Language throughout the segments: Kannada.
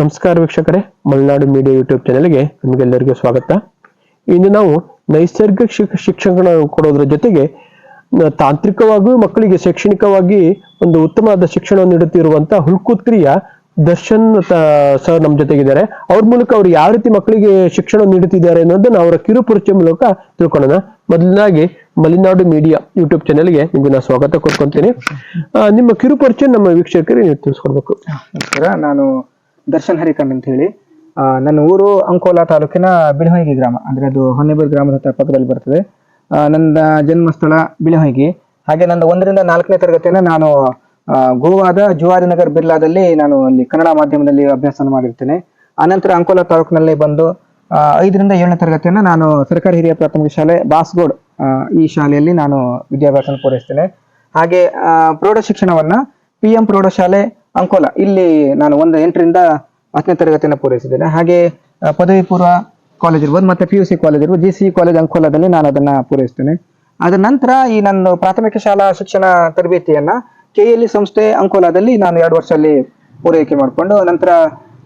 ನಮಸ್ಕಾರ ವೀಕ್ಷಕರೇ, ಮಲೆನಾಡು ಮೀಡಿಯಾ ಯೂಟ್ಯೂಬ್ ಚಾನೆಲ್ಗೆ ನಿಮಗೆಲ್ಲರಿಗೂ ಸ್ವಾಗತ. ಇಂದು ನಾವು ನೈಸರ್ಗಿಕ ಶಿಕ್ಷ ಶಿಕ್ಷಣ ಕೊಡೋದ್ರ ಜೊತೆಗೆ ತಾಂತ್ರಿಕವಾಗಿಯೂ ಮಕ್ಕಳಿಗೆ ಶೈಕ್ಷಣಿಕವಾಗಿ ಒಂದು ಉತ್ತಮವಾದ ಶಿಕ್ಷಣವನ್ನು ನೀಡುತ್ತಿರುವಂತಹ ಹುಲ್ಕುತ್ರಿಯ ದರ್ಶನ್ ಸರ್ ನಮ್ಮ ಜೊತೆಗಿದ್ದಾರೆ. ಅವ್ರ ಮೂಲಕ ಅವ್ರು ಯಾವ ರೀತಿ ಮಕ್ಕಳಿಗೆ ಶಿಕ್ಷಣ ನೀಡುತ್ತಿದ್ದಾರೆ ಅನ್ನೋದನ್ನ ಅವರ ಕಿರುಪರಿಚಯ ಮೂಲಕ ತಿಳ್ಕೊಳ್ಳೋಣ. ಮೊದಲನಾಗಿ ಮಲೆನಾಡು ಮೀಡಿಯಾ ಯೂಟ್ಯೂಬ್ ಚಾನೆಲ್ಗೆ ನಿಮ್ಗೆ ನಾನು ಸ್ವಾಗತ ಕೊಡ್ಕೊಂತೀನಿ ನಿಮ್ಮ ಕಿರುಪರಿಚಯ ನಮ್ಮ ವೀಕ್ಷಕರಿಗೆ ನೀವು ತಿಳಿಸ್ಕೊಡ್ಬೇಕು. ನಾನು ದರ್ಶನ್ ಹರಿಕಂಡ್ ಅಂತ ಹೇಳಿ ನನ್ನ ಊರು ಅಂಕೋಲಾ ತಾಲೂಕಿನ ಬಿಳಿಹೊಯ್ಗಿ ಗ್ರಾಮ. ಅಂದ್ರೆ ಅದು ಹೊನ್ನೆಬೂರು ಗ್ರಾಮದ ಹತ್ರ ಪಕ್ಕದಲ್ಲಿ ಬರ್ತದೆ. ನನ್ನ ಜನ್ಮಸ್ಥಳ ಬಿಳಿಹೊಯ್ಗಿ. ಹಾಗೆ ನನ್ನ ಒಂದರಿಂದ ನಾಲ್ಕನೇ ತರಗತಿಯನ್ನು ನಾನು ಗೋವಾದ ಜುವಾರಿ ನಗರ್ ಬಿರ್ಲಾದಲ್ಲಿ ನಾನು ಅಲ್ಲಿ ಕನ್ನಡ ಮಾಧ್ಯಮದಲ್ಲಿ ಅಭ್ಯಾಸ ಮಾಡಿರ್ತೇನೆ. ಆನಂತರ ಅಂಕೋಲಾ ತಾಲೂಕಿನಲ್ಲಿ ಬಂದು ಐದರಿಂದ ಏಳನೇ ತರಗತಿಯನ್ನು ನಾನು ಸರ್ಕಾರಿ ಹಿರಿಯ ಪ್ರಾಥಮಿಕ ಶಾಲೆ ಬಾಸ್ಗೋಡ್ ಈ ಶಾಲೆಯಲ್ಲಿ ನಾನು ವಿದ್ಯಾಭ್ಯಾಸ ಪೂರೈಸ್ತೇನೆ. ಹಾಗೆ ಪ್ರೌಢ ಶಿಕ್ಷಣವನ್ನ ಪಿ ಎಂ ಪ್ರೌಢಶಾಲೆ ಅಂಕೋಲ. ಇಲ್ಲಿ ನಾನು ಒಂದು ಎಂಟರಿಂದ ಹತ್ತನೇ ತರಗತಿಯನ್ನು ಪೂರೈಸಿದ್ದೇನೆ. ಹಾಗೆ ಪದವಿ ಪೂರ್ವ ಕಾಲೇಜ್ ಇರ್ಬೋದು, ಮತ್ತೆ ಪಿ ಯು ಸಿ ಕಾಲೇಜ್ ಇರ್ಬೋದು ಜಿ ಸಿ ಕಾಲೇಜ್ ಅಂಕೋಲದಲ್ಲಿ ನಾನು ಅದನ್ನ ಪೂರೈಸ್ತೇನೆ ಅದ ನಂತರ ಈ ನನ್ನ ಪ್ರಾಥಮಿಕ ಶಾಲಾ ಶಿಕ್ಷಣ ತರಬೇತಿಯನ್ನ ಕೆ ಎಲ್ ಸಂಸ್ಥೆ ಅಂಕೋಲಾದಲ್ಲಿ ನಾನು ಎರಡು ವರ್ಷ ಅಲ್ಲಿ ಪೂರೈಕೆ ಮಾಡಿಕೊಂಡು, ನಂತರ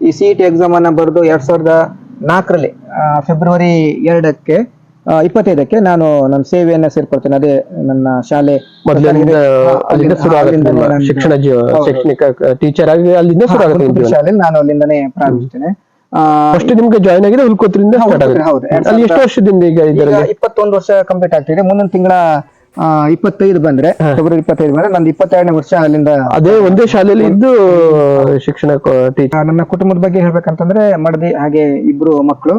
ಈ ಸಿ ಇ ಟಿ ಎಕ್ಸಾಮ್ ಅನ್ನ ಬರೆದು ಎರಡ್ ಸಾವಿರದ ನಾಲ್ಕರಲ್ಲಿ ಫೆಬ್ರವರಿ ಎರಡಕ್ಕೆ ಇಪ್ಪತ್ತೈದಕ್ಕೆ ನಾನು ನನ್ನ ಸೇವೆಯನ್ನ ಸೇರ್ಕೊಳ್ತೇನೆ. ಅದೇ ನನ್ನ ಶಾಲೆ ಮೊದಲಿನಿಂದ ಅಲ್ಲಿಂದ ಶುರು ಆಗುತ್ತೆ ನಿಮ್ಮ ಶಿಕ್ಷಣ ಜೀವ ಶೈಕ್ಷಣಿಕ ಟೀಚರ್ ಆಗಿ ಅಲ್ಲಿಂದ ಶುರು ಆಗುತ್ತೆ ಶಾಲೆಯಲ್ಲಿ ನಾನು ಅಲ್ಲಿಂದನೇ ಪ್ರಾರಂಭಿಸ್ತೇನೆ. ಆ, ಫಸ್ಟ್ ನಿಮ್ಗೆ ಜಾಯ್ನ್ ಆಗಿದೆ ಹುಲ್ಕೋತ್ರಿಂದ ಸ್ಟಾರ್ಟ್ ಆಗುತ್ತೆ. ಹೌದು. ಎರಡ್ ಅಲ್ಲಿ ಎಷ್ಟು ವರ್ಷದಿಂದ ಈಗ ಈಗ ಇದರಲ್ಲಿ ಇಪ್ಪತ್ತೊಂದು ವರ್ಷ ಕಂಪ್ಲೀಟ್ ಆಗ್ತಿದೆ ಮುಂದಿನ ತಿಂಗಳ ಇಪ್ಪತ್ತೈದು ಬಂದ್ರೆ ಫೆಬ್ರವರಿ ಇಪ್ಪತ್ತೈದು ಬಂದ್ರೆ ನಂದು ಇಪ್ಪತ್ತೆರಡನೇ ವರ್ಷ ಅಲ್ಲಿಂದ ಅದೇ ಒಂದೇ ಶಾಲೆಯಲ್ಲಿ ಇದ್ದು ಶಿಕ್ಷಣ ಟೀಚರ್ ಆ, ನನ್ನ ಕುಟುಂಬದ ಬಗ್ಗೆ ಹೇಳ್ಬೇಕಂತಂದ್ರೆ ಮಡದಿ ಹಾಗೆ ಇಬ್ರು ಮಕ್ಕಳು.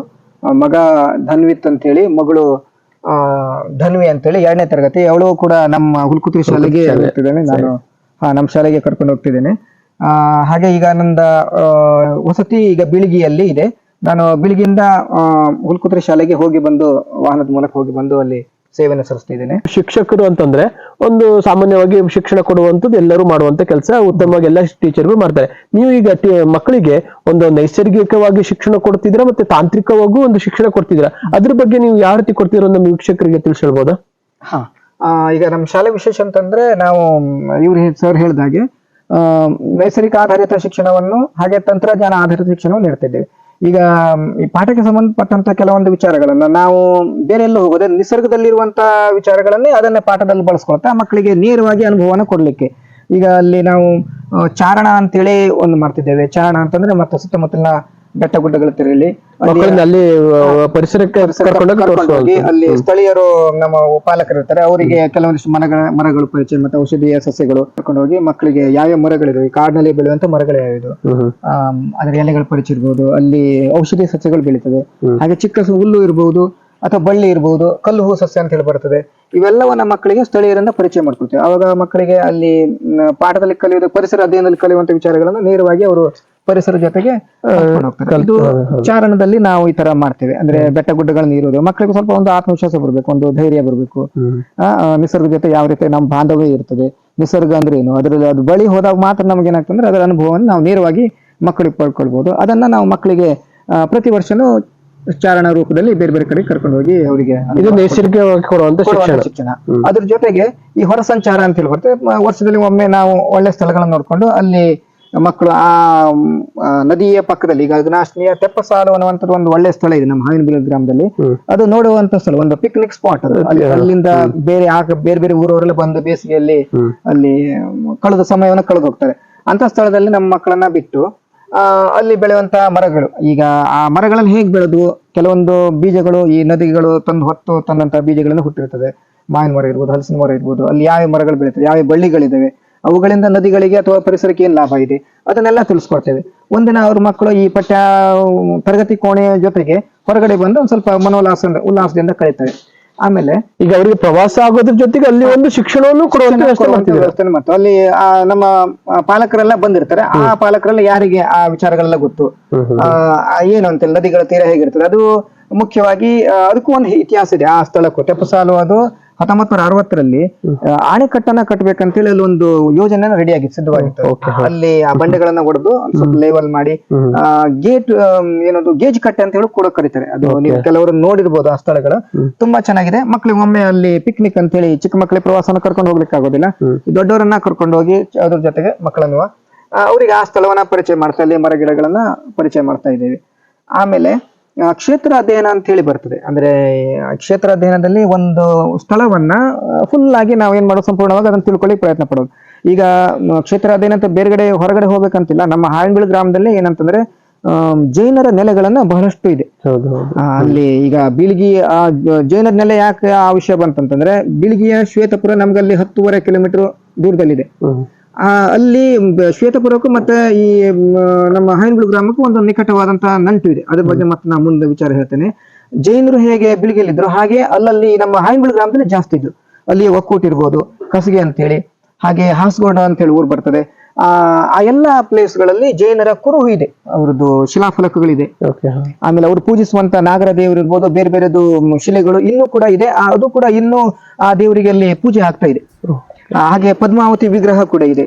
ಮಗ ಧನ್ವಿತ್ ಅಂತ ಹೇಳಿ ಮಗಳು ಆ ಧನ್ವಿ ಅಂತೇಳಿ ಎರಡನೇ ತರಗತಿ. ಅವಳು ಕೂಡ ನಮ್ಮ ಹುಲ್ಕುತ್ರಿ ಶಾಲೆಗೆ ಹೋಗ್ತಿದ್ದೇನೆ. ನಾನು ಹಾ ನಮ್ಮ ಶಾಲೆಗೆ ಕರ್ಕೊಂಡು ಹೋಗ್ತಿದ್ದೇನೆ. ಆ ಹಾಗೆ ಈಗ ನಂದ ವಸತಿ ಈಗ ಬಿಳಿಗಿಯಲ್ಲಿ ಇದೆ. ನಾನು ಬಿಳಿಗಿಯಿಂದ ಆ, ಹುಲ್ಕುತ್ರಿ ಶಾಲೆಗೆ ಹೋಗಿ ಬಂದು ವಾಹನದ ಮೂಲಕ ಹೋಗಿ ಬಂದು ಅಲ್ಲಿ ಸೇವೆಯನ್ನು ಸಲ್ಲಿಸ್ತಿದ್ದೇನೆ. ಶಿಕ್ಷಕರು ಅಂತಂದ್ರೆ ಒಂದು ಸಾಮಾನ್ಯವಾಗಿ ಶಿಕ್ಷಣ ಕೊಡುವಂತದ್ದು ಎಲ್ಲರೂ ಮಾಡುವಂತ ಕೆಲಸ ಉತ್ತಮವಾಗಿ ಎಲ್ಲ ಟೀಚರ್ಗಳು ಮಾಡ್ತಾರೆ. ನೀವು ಈಗ ಮಕ್ಕಳಿಗೆ ಒಂದು ನೈಸರ್ಗಿಕವಾಗಿ ಶಿಕ್ಷಣ ಕೊಡ್ತಿದ್ರ ಮತ್ತೆ ತಾಂತ್ರಿಕವಾಗೂ ಒಂದು ಶಿಕ್ಷಣ ಕೊಡ್ತಿದ್ರ ಅದ್ರ ಬಗ್ಗೆ ನೀವು ಯಾವ ರೀತಿ ಕೊಡ್ತಿರೋ ನಮ್ಮ ವೀಕ್ಷಕರಿಗೆ ತಿಳಿಸ್ ಹಾ ಈಗ ನಮ್ಮ ಶಾಲೆ ವಿಶೇಷ ಅಂತಂದ್ರೆ ನಾವು ಇವ್ರು ಸರ್ ಹೇಳಿದಾಗೆ ಆ, ನೈಸರ್ಗಿಕ ಆಧಾರಿತ ಶಿಕ್ಷಣವನ್ನು ಹಾಗೆ ತಂತ್ರಜ್ಞಾನ ಆಧಾರಿತ ಶಿಕ್ಷಣವನ್ನು ನೀಡ್ತಿದ್ದೇವೆ. ಈಗ ಈ ಪಾಠಕ್ಕೆ ಸಂಬಂಧಪಟ್ಟಂತ ಕೆಲವೊಂದು ವಿಚಾರಗಳನ್ನ ನಾವು ಬೇರೆ ಎಲ್ಲೂ ಹೋಗೋದೆ ನಿಸರ್ಗದಲ್ಲಿರುವಂತಹ ವಿಚಾರಗಳನ್ನೇ ಅದನ್ನೇ ಪಾಠದಲ್ಲಿ ಬಳಸ್ಕೊಳ್ತಾ ಮಕ್ಕಳಿಗೆ ನೇರವಾಗಿ ಅನುಭವನ ಕೊಡ್ಲಿಕ್ಕೆ. ಈಗ ಅಲ್ಲಿ ನಾವು, ಚಾರಣ ಅಂತೇಳಿ ಒಂದು ಮಾಡ್ತಿದ್ದೇವೆ. ಚಾರಣ ಅಂತಂದ್ರೆ ಮತ್ತೆ ಸುತ್ತಮುತ್ತಲಿನ ಬೆಟ್ಟ ಗುಡ್ಡಗಳ ತೆರಳಿ ಅಲ್ಲಿ ಮಕ್ಕಳನ್ನ ಅಲ್ಲಿ ಪರಿಸರಕ್ಕೆ ಕರ್ಕೊಂಡೋಗಿ ಅಲ್ಲಿ ಸ್ಥಳೀಯರು ನಮ್ಮ ಪಾಲಕರು ಇರ್ತಾರೆ. ಅವರಿಗೆ ಕೆಲವೊಂದಿಷ್ಟು ಮರಗಳ ಮರಗಳು ಪರಿಚಯ ಮತ್ತೆ ಔಷಧೀಯ ಸಸ್ಯಗಳು ಕರ್ಕೊಂಡು ಹೋಗಿ ಮಕ್ಕಳಿಗೆ ಯಾವ ಮರಗಳಿವೆ ಈ ಕಾಡಿನಲ್ಲಿ ಬೆಳೆಯುವಂತ ಮರಗಳು ಯಾವ್ದು? ಅದರ ಎಲೆಗಳ ಪರಿಚಯ ಇರ್ಬೋದು ಅಲ್ಲಿ ಔಷಧೀಯ ಸಸ್ಯಗಳು ಬೆಳೀತದೆ. ಹಾಗೆ ಚಿಕ್ಕ ಹುಲ್ಲು ಇರಬಹುದು ಅಥವಾ ಬಳ್ಳಿ ಇರಬಹುದು ಕಲ್ಲು ಹೂ ಸಸ್ಯ ಅಂತ ಹೇಳಿ ಬರ್ತದೆ. ಇವೆಲ್ಲವನ್ನ ಮಕ್ಕಳಿಗೆ ಸ್ಥಳೀಯರಿಂದ ಪರಿಚಯ ಮಾಡ್ಕೊಳ್ತೇವೆ ಅವಾಗ ಮಕ್ಕಳಿಗೆ ಅಲ್ಲಿ ಪಾಠದಲ್ಲಿ ಕಲಿಯೋದು ಪರಿಸರ ಅಧ್ಯಯನದಲ್ಲಿ ಕಲಿಯುವಂತ ವಿಚಾರಗಳನ್ನು ನೇರವಾಗಿ ಅವರು ಪರಿಸರ ಜೊತೆಗೆ. ಇದು ಚಾರಣದಲ್ಲಿ ನಾವು ಈ ತರ ಮಾಡ್ತೇವೆ. ಅಂದ್ರೆ ಬೆಟ್ಟ ಗುಡ್ಡಗಳನ್ನ ಇರೋದು ಮಕ್ಕಳಿಗೆ ಸ್ವಲ್ಪ ಒಂದು ಆತ್ಮವಿಶ್ವಾಸ ಬರಬೇಕು ಒಂದು ಧೈರ್ಯ ಬರಬೇಕು. ನಿಸರ್ಗ ಜೊತೆ ಯಾವ ರೀತಿ ನಮ್ಮ ಬಾಂಧವ್ಯ ಇರ್ತದೆ ನಿಸರ್ಗ ಅಂದ್ರೆ ಏನು? ಅದರಲ್ಲಿ ಅದು ಬಳಿ ಹೋದಾಗ ಮಾತ್ರ ನಮ್ಗೆ ಏನಾಗ್ತಂದ್ರೆ ಅದರ ಅನುಭವವನ್ನು ನಾವು ನೇರವಾಗಿ ಮಕ್ಕಳಿಗೆ ಪಡ್ಕೊಳ್ಬಹುದು ಅದನ್ನ ನಾವು ಮಕ್ಕಳಿಗೆ ಪ್ರತಿ ವರ್ಷನೂ ಚಾರಣ ರೂಪದಲ್ಲಿ ಬೇರೆ ಬೇರೆ ಕಡೆ ಕರ್ಕೊಂಡು ಹೋಗಿ ಅವರಿಗೆ ಇದು ನೈಸರ್ಗಿಕವಾಗಿ ಕೊಡುವಂತ ಶಿಕ್ಷಣ. ಶಿಕ್ಷಣ. ಅದ್ರ ಜೊತೆಗೆ ಈ ಹೊರ ಸಂಚಾರ ಅಂತ ಹೇಳಿ ಬರ್ತದೆ. ವರ್ಷದಲ್ಲಿ ಒಮ್ಮೆ ನಾವು ಒಳ್ಳೆ ಸ್ಥಳಗಳನ್ನ ನೋಡ್ಕೊಂಡು ಅಲ್ಲಿ ಮಕ್ಕಳು ಆ ನದಿಯ ಪಕ್ಕದಲ್ಲಿ ಈಗ ಅಗ್ನಾಶ್ನಿಯ ತೆಪ್ಪಸಾಲು ಅನ್ನುವಂಥದ್ದು ಒಂದು ಒಳ್ಳೆ ಸ್ಥಳ ಇದೆ ನಮ್ಮ ಹಾವಿನಬಿಲ್ ಗ್ರಾಮದಲ್ಲಿ. ಅದು ನೋಡುವಂತ ಸ್ಥಳ ಒಂದು ಪಿಕ್ನಿಕ್ ಸ್ಪಾಟ್ ಅದು. ಅಲ್ಲಿ ಅಲ್ಲಿಂದ ಬೇರೆ ಆಗ ಬೇರೆ ಬೇರೆ ಊರವರೆಲ್ಲ ಬಂದು ಬೇಸಿಗೆಯಲ್ಲಿ ಅಲ್ಲಿ ಕಳೆದ ಸಮಯವನ್ನು ಕಳೆದು ಹೋಗ್ತಾರೆ ಅಂತ ಸ್ಥಳದಲ್ಲಿ ನಮ್ಮ ಮಕ್ಕಳನ್ನ ಬಿಟ್ಟು ಆ ಅಲ್ಲಿ ಬೆಳೆಯುವಂತಹ ಮರಗಳು. ಈಗ ಆ ಮರಗಳನ್ನು ಹೇಗೆ ಬೆಳೆದು ಕೆಲವೊಂದು ಬೀಜಗಳು ಈ ನದಿಗಳು ತಂದು ಹೊತ್ತು ತಂದಂತಹ ಬೀಜಗಳನ್ನು ಹುಟ್ಟಿರ್ತದೆ ಮಾವಿನ ಮರ ಇರ್ಬೋದು ಹಲಸಿನ ಮರ ಇರ್ಬೋದು ಅಲ್ಲಿ ಯಾವ ಮರಗಳು ಬೆಳೀತದೆ ಯಾವ ಬಳ್ಳಿಗಳಿದಾವೆ ಅವುಗಳಿಂದ ನದಿಗಳಿಗೆ ಅಥವಾ ಪರಿಸರಕ್ಕೆ ಏನ್ ಲಾಭ ಇದೆ? ಅದನ್ನೆಲ್ಲ ತಿಳಿಸ್ಕೊಡ್ತೇವೆ. ಒಂದಿನ ಅವ್ರ ಮಕ್ಕಳು ಈ ಪಠ್ಯ ತರಗತಿ ಕೋಣೆಯ ಜೊತೆಗೆ ಹೊರಗಡೆ ಬಂದು ಒಂದ್ ಸ್ವಲ್ಪ ಮನೋಲ್ಲಾಸ ಉಲ್ಲಾಸದಿಂದ ಕಳೀತಾರೆ. ಆಮೇಲೆ ಈಗ ಅವರಿಗೆ ಪ್ರವಾಸ ಆಗೋದ್ರ ಜೊತೆಗೆ ಅಲ್ಲಿ ಒಂದು ಶಿಕ್ಷಣವನ್ನು ವ್ಯವಸ್ಥೆ ಮತ್ತು ಅಲ್ಲಿ ಆ ನಮ್ಮ ಪಾಲಕರೆಲ್ಲ ಬಂದಿರ್ತಾರೆ. ಆ ಪಾಲಕರೆಲ್ಲ ಯಾರಿಗೆ ಆ ವಿಚಾರಗಳೆಲ್ಲ ಗೊತ್ತು. ಆ, ಏನು ಅಂತ ನದಿಗಳ ತೀರ ಹೇಗಿರ್ತದೆ? ಅದು ಮುಖ್ಯವಾಗಿ ಅದಕ್ಕೂ ಒಂದು ಇತಿಹಾಸ ಇದೆ. ಆ ಸ್ಥಳಕ್ಕೂ ತೆಪ್ಪಸಾಲು ಅದು ಹತ್ತೊಂಬತ್ ನೂರ ಅರವತ್ತರಲ್ಲಿ ಆಣೆಕಟ್ಟನ ಅಣೆಕಟ್ಟನ್ನ ಕಟ್ಟಬೇಕಂತೇಳಿ ಅಲ್ಲಿ ಒಂದು ಯೋಜನೆ ರೆಡಿ ಆಗಿತ್ತು ಸಿದ್ಧವಾಗಿತ್ತು. ಅಲ್ಲಿ ಆ ಬಂಡೆಗಳನ್ನ ಒಡೆದು ಸ್ವಲ್ಪ ಲೇವಲ್ ಮಾಡಿ. ಗೇಟ್ ಏನದು ಗೇಜ್ ಕಟ್ಟೆ ಅಂತ ಹೇಳಿ ಕೂಡ ಕರೀತಾರೆ. ಅದು ನೀವು ಕೆಲವರು ನೋಡಿರ್ಬೋದು ಆ ಸ್ಥಳಗಳು. ತುಂಬಾ ಚೆನ್ನಾಗಿದೆ. ಮಕ್ಳಿಗೆ ಒಮ್ಮೆ ಅಲ್ಲಿ ಪಿಕ್ನಿಕ್ ಅಂತ ಹೇಳಿ ಚಿಕ್ಕ ಮಕ್ಕಳಿಗೆ ಪ್ರವಾಸನ ಕರ್ಕೊಂಡು ಹೋಗ್ಲಿಕ್ಕೆ ಆಗೋದಿಲ್ಲ. ದೊಡ್ಡವರನ್ನ ಕರ್ಕೊಂಡು ಹೋಗಿ ಅದ್ರ ಜೊತೆಗೆ ಮಕ್ಕಳನ್ನು ಅವರಿಗೆ ಆ ಸ್ಥಳವನ್ನ ಪರಿಚಯ ಮಾಡ್ತಾ ಇಲ್ಲಿ ಮರ ಗಿಡಗಳನ್ನ ಪರಿಚಯ ಮಾಡ್ತಾ ಇದ್ದೇವೆ. ಆಮೇಲೆ ಕ್ಷೇತ್ರ ಅಧ್ಯಯನ ಅಂತ ಹೇಳಿ ಬರ್ತದೆ. ಅಂದ್ರೆ ಕ್ಷೇತ್ರ ಅಧ್ಯಯನದಲ್ಲಿ ಒಂದು ಸ್ಥಳವನ್ನ ಫುಲ್ ಆಗಿ ನಾವು ಏನ್ ಮಾಡೋದು ಸಂಪೂರ್ಣವಾಗಿ ಅದನ್ನು ತಿಳ್ಕೊಳ್ಳಿ ಪ್ರಯತ್ನ ಪಡೋದು. ಈಗ ಕ್ಷೇತ್ರ ಅಧ್ಯಯನ ಅಂತ ಬೇರೆಗಡೆ ಹೊರಗಡೆ ಹೋಗ್ಬೇಕಂತಿಲ್ಲ ನಮ್ಮ ಹಾಯಂಬೀಳು ಗ್ರಾಮದಲ್ಲಿ ಏನಂತಂದ್ರೆ ಜೈನರ ನೆಲೆಗಳನ್ನ ಬಹಳಷ್ಟು ಇದೆ. ಅಲ್ಲಿ ಈಗ ಬಿಳಿಗಿ ಆ ಜೈನರ ನೆಲೆ ಯಾಕೆ ಆ ವಿಷಯ ಬಂತಂತಂದ್ರೆ ಬಿಳಿಗಿಯ ಶ್ವೇತಪುರ ನಮ್ಗಲ್ಲಿ ಹತ್ತುವರೆ ಕಿಲೋಮೀಟರ್ ದೂರದಲ್ಲಿದೆ. ಅಲ್ಲಿ ಶ್ವೇತಪುರಕ್ಕೂ ಮತ್ತೆ ಈ ನಮ್ಮ ಹೈನ್ಗುಳು ಗ್ರಾಮಕ್ಕೂ ಒಂದು ನಿಕಟವಾದಂತಹ ನಂಟು ಇದೆ. ಅದ್ರ ಬಗ್ಗೆ ಮತ್ತೆ ನಾನು ಮುಂದೆ ವಿಚಾರ ಹೇಳ್ತೇನೆ. ಜೈನರು ಹೇಗೆ ಬಿಳಿಗೆಯಲ್ಲಿದ್ರು ಹಾಗೆ ಅಲ್ಲಲ್ಲಿ ನಮ್ಮ ಹೈನ್ಗುಳು ಗ್ರಾಮದಲ್ಲಿ ಜಾಸ್ತಿ ಇದ್ರು ಅಲ್ಲಿ ಒಕ್ಕೂಟ ಇರ್ಬೋದು ಕಸಗೆ ಅಂತೇಳಿ ಹಾಗೆ ಹಾಸಗೋಡ ಅಂತ ಹೇಳಿ ಊರು ಬರ್ತದೆ. ಆ ಆ ಎಲ್ಲ ಪ್ಲೇಸ್ಗಳಲ್ಲಿ ಜೈನರ ಕುರುಹು ಇದೆ. ಅವ್ರದ್ದು ಶಿಲಾಫಲಕಗಳಿದೆ. ಆಮೇಲೆ ಅವರು ಪೂಜಿಸುವಂತ ನಾಗರ ದೇವರು ಇರ್ಬೋದು ಬೇರೆ ಬೇರೆದು ಶಿಲೆಗಳು ಇನ್ನೂ ಕೂಡ ಇದೆ. ಆ, ಅದು ಕೂಡ ಇನ್ನೂ ಆ ದೇವರಿಗೆ ಅಲ್ಲಿ ಪೂಜೆ ಆಗ್ತಾ ಇದೆ. ಹಾಗೆ ಪದ್ಮಾವತಿ ವಿಗ್ರಹ ಕೂಡ ಇದೆ.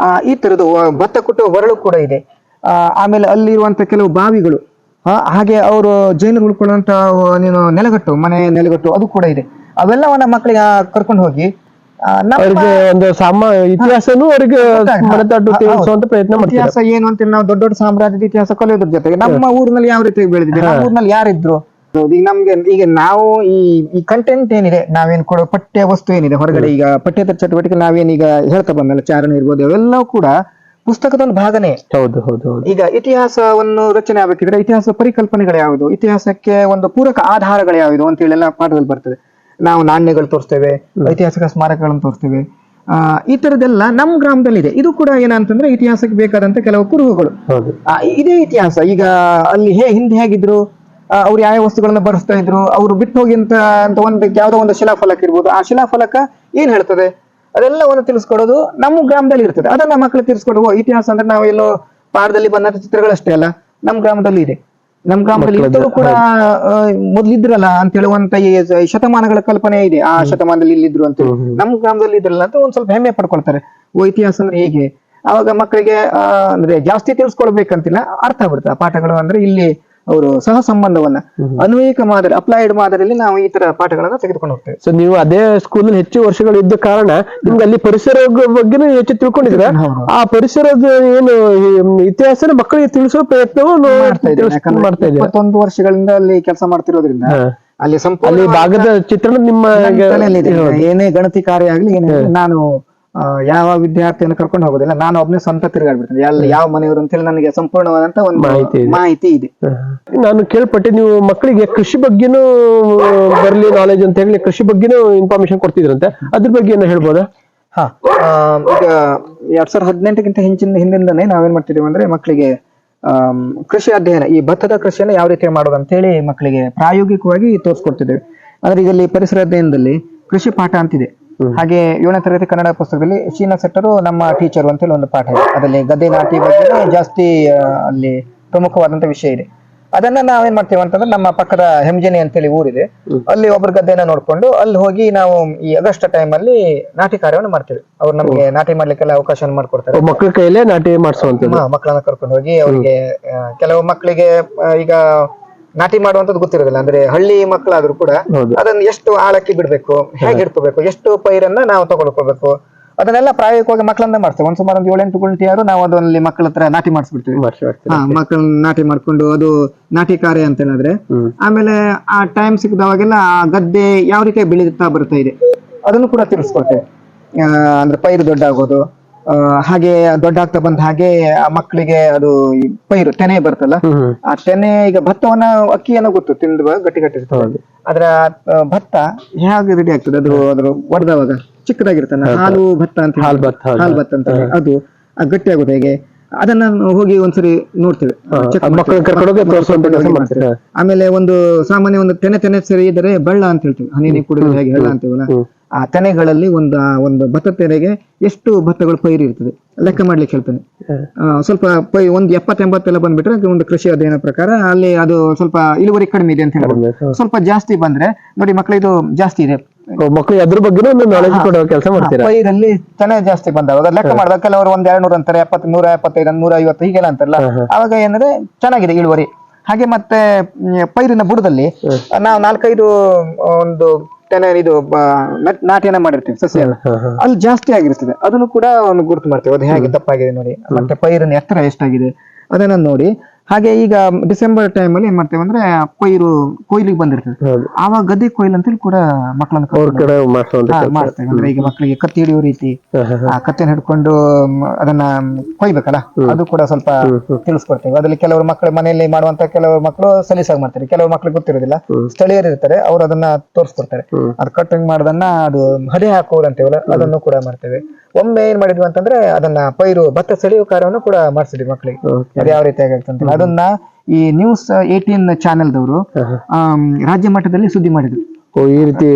ಆ, ಈ ತರದ ಭತ್ತ ಕೊಟ್ಟು ಹೊರಳು ಕೂಡ ಇದೆ. ಆ, ಆಮೇಲೆ ಅಲ್ಲಿರುವಂತ ಕೆಲವು ಬಾವಿಗಳು ಹಾಗೆ ಅವರು ಜೈನರು ಉಳ್ಕೊಳ್ಳುವಂತ ನೀನು ನೆಲಗಟ್ಟು ಮನೆ ನೆಲಗಟ್ಟು ಅದು ಕೂಡ ಇದೆ. ಅವೆಲ್ಲವನ್ನ ಮಕ್ಕಳಿಗೆ ಕರ್ಕೊಂಡು ಹೋಗಿ ಅವ್ರಿಗೆ ಒಂದು ಸಾಮ ಇತಿಹಾಸನು ಅವ್ರಿಗೆ. ತಿಳಿಸುವಂತ ಪ್ರಯತ್ನ ಮಾಡ್ತಾರೆ. ಇತಿಹಾಸ ಏನು ಅಂತ ನಾವು ದೊಡ್ಡ ದೊಡ್ಡ ಸಾಮ್ರಾಜ್ಯದ ಇತಿಹಾಸ ಕಲಿಯೋದ್ರ ಜೊತೆಗೆ ನಮ್ಮ ಊರಿನಲ್ಲಿ ಯಾವ ರೀತಿ ಬೆಳೆದಿದೆ? ನಮ್ಮ ಊರಿನಲ್ಲಿ ಯಾರಿದ್ರು? ಹೌದು, ಈಗ ನಮ್ಗೆ ಈಗ ನಾವು ಈ ಈ ಕಂಟೆಂಟ್ ಏನಿದೆ ನಾವೇನ್ ಕೊಡೋ ಪಠ್ಯ ವಸ್ತು ಏನಿದೆ ಹೊರಗಡೆ ಈಗ ಪಠ್ಯೇತರ ಚಟುವಟಿಕೆ ನಾವೇನೀಗ ಹೇಳ್ತಾ ಬಂದಲ್ಲ ಚಾರಣ ಇರ್ಬೋದು ಅವೆಲ್ಲವೂ ಕೂಡ ಪುಸ್ತಕದ ಒಂದು ಭಾಗನೇ. ಹೌದು ಹೌದು ಹೌದು. ಈಗ ಇತಿಹಾಸವನ್ನು ರಚನೆ ಆಗಬೇಕಿದ್ರೆ ಇತಿಹಾಸ ಪರಿಕಲ್ಪನೆಗಳು ಯಾವುದು? ಇತಿಹಾಸಕ್ಕೆ ಒಂದು ಪೂರಕ ಆಧಾರಗಳು ಯಾವುದು ಅಂತ ಹೇಳಿ ಎಲ್ಲ ಪಾಠದಲ್ಲಿ ಬರ್ತದೆ. ನಾವು ನಾಣ್ಯಗಳು ತೋರಿಸ್ತೇವೆ ಐತಿಹಾಸಿಕ ಸ್ಮಾರಕಗಳನ್ನು ತೋರಿಸ್ತೇವೆ. ಆ, ಈ ತರದೆಲ್ಲ ನಮ್ಮ ಗ್ರಾಮದಲ್ಲಿದೆ. ಇದು ಕೂಡ ಏನಂತಂದ್ರೆ ಇತಿಹಾಸಕ್ಕೆ ಬೇಕಾದಂತ ಕೆಲವು ಕುರುಹುಗಳು. ಇದೇ ಇತಿಹಾಸ. ಈಗ ಅಲ್ಲಿ ಹೇ ಹಿಂದೆ ಹೇಗಿದ್ರು? ಅವ್ರು ಯಾವ ವಸ್ತುಗಳನ್ನ ಬರೆಸ್ತಾ ಇದ್ರು ಅವ್ರು ಬಿಟ್ಟು ಹೋಗಿಂತ ಅಂತ ಒಂದು ಯಾವ್ದೋ ಒಂದು ಶಿಲಾಫಲಕ ಇರ್ಬೋದು. ಆ ಶಿಲಾಫಲಕ ಏನ್ ಹೇಳ್ತದೆ? ಒಂದು ತಿಳಿಸ್ಕೊಡೋದು ನಮ್ಮ ಗ್ರಾಮದಲ್ಲಿ ಇರ್ತದೆ. ಅದನ್ನ ಮಕ್ಕಳು ತಿಳಿಸ್ಕೊಡುವ ಇತಿಹಾಸ ಅಂದ್ರೆ ನಾವು ಎಲ್ಲೋ ಪಾಠದಲ್ಲಿ ಬಂದಂತ ಚಿತ್ರಗಳಷ್ಟೇ ಅಲ್ಲ ನಮ್ಮ ಗ್ರಾಮದಲ್ಲಿ ಇದೆ. ನಮ್ಮ ಗ್ರಾಮದಲ್ಲಿ ಇದ್ದರೂ ಕೂಡ ಮೊದ್ಲಿದ್ರಲ್ಲ ಅಂತ ಹೇಳುವಂತ ಶತಮಾನಗಳ ಕಲ್ಪನೆ ಇದೆ. ಆ ಶತಮಾನದಲ್ಲಿ ಇಲ್ಲಿದ್ರು ಅಂತ ಹೇಳಿ. ನಮ್ಮ ಗ್ರಾಮದಲ್ಲಿ ಇದ್ರಲ್ಲ ಅಂತ ಒಂದ್ ಸ್ವಲ್ಪ ಹೆಮ್ಮೆ ಪಡ್ಕೊಳ್ತಾರೆ. ಓ ಇತಿಹಾಸ ಅಂದ್ರೆ ಹೇಗೆ? ಅವಾಗ ಮಕ್ಕಳಿಗೆ ಅಂದ್ರೆ ಜಾಸ್ತಿ ತಿಳಿಸ್ಕೊಳ್ಬೇಕಂತಿಲ್ಲ ಅರ್ಥ ಆಗ್ಬಿಡುತ್ತೆ ಪಾಠಗಳು ಅಂದ್ರೆ ಇಲ್ಲಿ ಅವರು ಸಹ ಸಂಬಂಧವನ್ನ ಅನ್ವಯಿಕ ಮಾದರಿ ಅಪ್ಲೈಡ್ ಮಾದರಿಯಲ್ಲಿ ನಾವು ಈ ತರ ಪಾಠಗಳನ್ನ ತೆಗೆದುಕೊಂಡು ಹೋಗ್ತೇವೆ. ಸೊ ನೀವು ಅದೇ ಸ್ಕೂಲ್ ಹೆಚ್ಚು ವರ್ಷಗಳು ಇದ್ದ ಕಾರಣ ನಿಮ್ಗೆ ಅಲ್ಲಿ ಪರಿಸರ ಬಗ್ಗೆ ಹೆಚ್ಚು ತಿಳ್ಕೊಂಡಿದ್ರೆ ಆ ಪರಿಸರದ ಏನು ಇತಿಹಾಸ ಇತಿಹಾಸನ ಮಕ್ಕಳಿಗೆ ತಿಳಿಸೋ ಪ್ರಯತ್ನವೂ ನಾವು ಮಾಡ್ತಾ ಇದ್ದೀವಿ. ಇಪ್ಪತ್ತೊಂದು ವರ್ಷಗಳಿಂದ ಅಲ್ಲಿ ಕೆಲಸ ಮಾಡ್ತಿರೋದ್ರಿಂದ ಅಲ್ಲಿ ಸಂಪೂರ್ಣ ಭಾಗದ ಚಿತ್ರಣ ನಿಮ್ಮ. ಏನೇ ಗಣತಿ ಕಾರ್ಯ ಆಗ್ಲಿ ಏನೇ ನಾನು ಯಾವ ವಿದ್ಯಾರ್ಥಿಯನ್ನು ಕರ್ಕೊಂಡು ಹೋಗೋದಿಲ್ಲ. ನಾನು ಒಬ್ಬನೇ ಸ್ವಂತ ತಿರುಗಾಡ್ಬಿಡ್ತೇನೆ. ಎಲ್ಲ ಯಾವ ಮನೆಯವರು ಅಂತೇಳಿ ನನಗೆ ಸಂಪೂರ್ಣವಾದಂತ ಒಂದು ಮಾಹಿತಿ ಇದೆ. ಮಾಹಿತಿ ಇದೆ. ನಾನು ಕೇಳ್ಪಟ್ಟೆ ನೀವು ಮಕ್ಕಳಿಗೆ ಕೃಷಿ ಬಗ್ಗೆನೂ ಬರ್ಲಿ ನಾಲೆಜ್ ಅಂತ ಹೇಳಿ ಕೃಷಿ ಬಗ್ಗೆನೂ ಇನ್ಫಾರ್ಮೇಶನ್ ಕೊಡ್ತಿದ್ರಂತೆ. ಅದ್ರ ಬಗ್ಗೆ ಏನೋ ಹೇಳ್ಬೋದಾ? ಹಾ ಆ, ಈಗ ಎರಡ್ ಸಾವಿರದ ಹದಿನೆಂಟಕ್ಕಿಂತ ಹಿಂಚಿನ ಹಿಂದಿಂದನೇ ನಾವೇನ್ ಮಾಡ್ತಿದೀವಿ ಅಂದ್ರೆ ಮಕ್ಕಳಿಗೆ ಆಮ್, ಕೃಷಿ ಅಧ್ಯಯನ ಈ ಭತ್ತದ ಕೃಷಿಯನ್ನು ಯಾವ ರೀತಿ ಮಾಡೋದು ಅಂತ ಹೇಳಿ ಮಕ್ಕಳಿಗೆ ಪ್ರಾಯೋಗಿಕವಾಗಿ ತೋರಿಸ್ಕೊಡ್ತಿದ್ದೇವೆ. ಅಂದ್ರೆ ಇದರಲ್ಲಿ ಪರಿಸರ ಅಧ್ಯಯನದಲ್ಲಿ ಕೃಷಿ ಪಾಠ ಅಂತಿದೆ. ಹಾಗೆ ಏಳನೇ ತರಗತಿ ಕನ್ನಡ ಪುಸ್ತಕದಲ್ಲಿ ಶೀನಾ ಸೆಟ್ಟರು ನಮ್ಮ ಟೀಚರ್ ಅಂತ ಹೇಳಿ ಒಂದು ಪಾಠ ಇದೆ. ಅದರಲ್ಲಿ ಗದ್ದೆ ನಾಟಿ ಬಗ್ಗೆ ಜಾಸ್ತಿ ಅಲ್ಲಿ ಪ್ರಮುಖವಾದಂತ ವಿಷಯ ಇದೆ. ಅದನ್ನ ನಾವೇನ್ ಮಾಡ್ತೇವೆ ಅಂತಂದ್ರೆ ನಮ್ಮ ಪಕ್ಕದ ಹೆಂಜನಿ ಅಂತೇಳಿ ಊರಿದೆ. ಅಲ್ಲಿ ಒಬ್ರು ಗದ್ದೆನ ನೋಡ್ಕೊಂಡು ಅಲ್ಲಿ ಹೋಗಿ ನಾವು ಈ ಆಗಸ್ಟ್ ಟೈಮ್ ಅಲ್ಲಿ ನಾಟಿ ಕಾರ್ಯವನ್ನು ಮಾಡ್ತೇವೆ. ಅವ್ರು ನಮಗೆ ನಾಟಿ ಮಾಡ್ಲಿಕ್ಕೆಲ್ಲ ಅವಕಾಶ ಮಾಡ್ಕೊಡ್ತಾರೆ. ಮಕ್ಕಳ ಕೈಯಲ್ಲೇ ನಾಟಿ ಮಾಡಿಸುವಂತ ಮಕ್ಕಳನ್ನ ಕರ್ಕೊಂಡು ಹೋಗಿ ಅವರಿಗೆ ಕೆಲವು ಮಕ್ಕಳಿಗೆ ಈಗ ನಾಟಿ ಮಾಡುವಂತದ್ದು ಗೊತ್ತಿರೋದಿಲ್ಲ. ಅಂದ್ರೆ ಹಳ್ಳಿ ಮಕ್ಕಳಾದ್ರೂ ಕೂಡ ಅದನ್ನ ಎಷ್ಟು ಆಳಕ್ಕೆ ಬಿಡ್ಬೇಕು ಹೇಗೆ ಇಟ್ಕೋಬೇಕು ಎಷ್ಟು ಪೈರನ್ನ ನಾವು ತಗೊಳ್ಕೋಬೇಕು ಅದನ್ನೆಲ್ಲ ಪ್ರಾಯೋಗಿಕವಾಗಿ ಮಕ್ಕಳನ್ನ ಮಾಡ್ತೇವೆ. ಒಂದ್ ಸುಮಾರು ಒಂದು ಏಳೆಂಟು ಗುಂಟಿಯಾರು ನಾವು ಅದರಲ್ಲಿ ಮಕ್ಕಳ ಹತ್ರ ನಾಟಿ ಮಾಡಿಸ್ಬಿಡ್ತೀವಿ. ಮಕ್ಕಳನ್ನ ನಾಟಿ ಮಾಡ್ಕೊಂಡು ಅದು ನಾಟಿ ಕಾರ್ಯ ಅಂತ ಹೇಳಿದ್ರೆ ಆಮೇಲೆ ಆ ಟೈಮ್ ಸಿಕ್ಕಿದವಾಗೆಲ್ಲ ಆ ಗದ್ದೆ ಯಾವ ರೀತಿ ಬೆಳೀತಾ ಬರ್ತಾ ಇದೆ ಅದನ್ನು ಕೂಡ ತಿಳಿಸ್ಕೊಡ್ತೇವೆ ಆ, ಅಂದ್ರೆ ಪೈರು ದೊಡ್ಡ ಆಗೋದು ಹಾಗೆ ದೊಡ್ಡಾಗ್ತಾ ಬಂದ ಹಾಗೆ ಆ ಮಕ್ಕಳಿಗೆ ಅದು ಈ ಪೈರು ತೆನೆ ಬರ್ತಲ್ಲ. ಆ ತೆನೆ ಈಗ ಭತ್ತವನ್ನ ಅಕ್ಕಿಯನ್ನ ಗೊತ್ತು ತಿಂದು ಗಟ್ಟಿ ಗಟ್ಟಿ ಇರ್ತದೆ. ಅದ್ರ ಆ, ಭತ್ತ ಹೇಗೆ ರೆಡಿ ಆಗ್ತದೆ ಅದು ಅದ್ರ ಒಡೆದವಾಗ ಚಿಕ್ಕದಾಗಿರ್ತಲ್ಲ ಹಾಲು ಭತ್ತ ಅಂತ. ಹಾಲು ಭತ್ತ, ಹೌದು. ಹಾಲು ಭತ್ತ ಅಂತ ಹೇಳಿ. ಅದು ಆ ಗಟ್ಟಿ ಆಗೋದು ಹೇಗೆ ಅದನ್ನ ಹೋಗಿ ಒಂದ್ಸರಿ ನೋಡ್ತೇವೆ ಮಕ್ಕಳನ್ನ ತೋರಿಸುವಂತ ಕೆಲಸ ಮಾಡ್ತೀರಾ ಆಮೇಲೆ ಒಂದು ಸಾಮಾನ್ಯ ಒಂದು ತೆನೆ ತೆನೆ ಸರಿ ಇದ್ರೆ ಬಳ್ಳ ಅಂತ ಹೇಳ್ತೀವಿ ಹನಿ ನೀರು ಕುಡಿದ್ರೆ ಹೇಗೆ ಬೆಳ್ಳ ಅಂತೀವಲ್ಲ ಹ್ಮ್. ಆ ತೆನೆಗಳಲ್ಲಿ ಒಂದು ಆ ಒಂದು ಭತ್ತ ತೆನೆಗೆ ಎಷ್ಟು ಭತ್ತಗಳು ಪೈರು ಇರ್ತದೆ? ಲೆಕ್ಕ ಮಾಡ್ಲಿಕ್ಕೆ ಹೇಳ್ತೇನೆ. ಸ್ವಲ್ಪ ಪೈ ಒಂದು ಎಪ್ಪತ್ತು ಎಂಬತ್ತೆಲ್ಲ ಬಂದ್ಬಿಟ್ರೆ ಒಂದು ಕೃಷಿ ಅಧ್ಯಯನ ಪ್ರಕಾರ ಅಲ್ಲಿ ಅದು ಸ್ವಲ್ಪ ಇಳುವರಿ ಕಡಿಮೆ ಇದೆ ಅಂತ ಹೇಳ್ಬೋದು. ಸ್ವಲ್ಪ ಜಾಸ್ತಿ ಬಂದ್ರೆ ನೋಡಿ ಮಕ್ಕಳಿದು ಜಾಸ್ತಿ ಇದೆ. ಮಕ್ಕಳು ಅದ್ರ ಬಗ್ಗೆ ಒಂದು ನಾಲೆಜ್ ಕೊಡೋ ಕೆಲಸ ಮಾಡ್ತಾರೆ? ಪೈರಲ್ಲಿ ತೆನೆ ಜಾಸ್ತಿ ಬಂದಾಗ ಲೆಕ್ಕ ಮಾಡಿದಾಗ ಕೆಲವರು ಒಂದ್ ಎರಡ್ ನೂರ ಅಂತಾರೆ ಎಪ್ಪತ್ತು ನೂರ ಎಪ್ಪತ್ತೈದು ನೂರ ಐವತ್ತು ಹೀಗೆಲ್ಲ ಅಂತಾರಲ್ಲ. ಅವಾಗ ಏನಂದ್ರೆ ಚೆನ್ನಾಗಿದೆ ಇಳುವರಿ. ಹಾಗೆ ಮತ್ತೆ ಪೈರಿನ ಬುಡದಲ್ಲಿ ನಾವು ನಾಲ್ಕೈದು ಒಂದು ತೆನೆ ಇದು ನಾಟಿಯನ್ನ ಮಾಡಿರ್ತೀವಿ ಸಸ್ಯ. ಅಲ್ಲಿ ಜಾಸ್ತಿ ಆಗಿರ್ತದೆ. ಅದನ್ನು ಕೂಡ ಒಂದು ಗುರುತು ಮಾಡ್ತೇವೆ. ಅದು ಹೇಗೆ ತಪ್ಪಾಗಿದೆ ನೋಡಿ. ಮತ್ತೆ ಪೈರಿನ ಎತ್ತರ ಎಷ್ಟಾಗಿದೆ. ಅದನ್ನ ನೋಡಿ ಹಾಗೆ ಈಗ ಡಿಸೆಂಬರ್ ಟೈಮ್ ಅಲ್ಲಿ ಏನ್ ಮಾಡ್ತೇವೆ ಅಂದ್ರೆ ಕೊಯ್ಲು ಕೊಯ್ಲಿಗೆ ಬಂದಿರ್ತದೆ. ಹೌದು. ಆವಾಗ ಗದ್ದೆ ಕೊಯ್ಲು ಅಂತೇಳಿ ಕೂಡ ಮಕ್ಕಳನ್ನ ಅವ್ರ ಕಡೆ ಮಾಡಿಸುವಂತ ಹಾ, ಮಾಡ್ತೇವೆ. ಅಂದ್ರೆ ಈಗ ಮಕ್ಕಳಿಗೆ ಕತ್ತಿ ಹಿಡಿಯೋ ರೀತಿ ಆ ಕತ್ತಿನ ಹಿಡ್ಕೊಂಡು ಮ್, ಅದನ್ನ ಕೊಯ್ಬೇಕಲ್ಲ? ಅದು ಕೂಡ ಸ್ವಲ್ಪ ತಿಳಿಸ್ಕೊಡ್ತೇವೆ. ಅದ್ರಲ್ಲಿ ಕೆಲವರು ಮಕ್ಕಳು ಮನೆಯಲ್ಲಿ ಮಾಡುವಂತ ಕೆಲವರು ಮಕ್ಕಳು ಸಲೀಸಾಗಿ ಮಾಡ್ತಾರೆ. ಕೆಲವರು ಮಕ್ಳಿಗೆ ಗೊತ್ತಿರೋದಿಲ್ಲ. ಸ್ಥಳೀಯರು ಇರ್ತಾರೆ ಅವ್ರು ಅದನ್ನ ತೋರಿಸ್ಕೊಡ್ತಾರೆ. ಅದ್ ಕಟ್ಟಿಂಗ್ ಮಾಡೋದನ್ನ ಅದು ಹದೆ ಹಾಕೋದು ಅಂತೇವಲ್ಲ ಅದನ್ನು ಕೂಡ ಮಾಡ್ತೇವೆ. ಒಮ್ಮೆ ಏನ್ ಮಾಡಿದ್ವಿ ಅಂತಂದ್ರೆ ಅದನ್ನ ಪೈರು ಭತ್ತ ಸೆಳೆಯುವ ಕಾರ್ಯವನ್ನು ಕೂಡ ಮಾಡಿಸಿದ್ವಿ ಮಕ್ಕಳಿಗೆ. ಅದು ಯಾವ ರೀತಿ ಆಗಿರ್ತಂತ ಅದನ್ನ ಈ ನ್ಯೂಸ್ ಏಟೀನ್ ಚಾನೆಲ್ದವರು ರಾಜ್ಯ ಮಟ್ಟದಲ್ಲಿ ಸುದ್ದಿ ಮಾಡಿದ್ರು. ಓ ಈ ರೀತಿ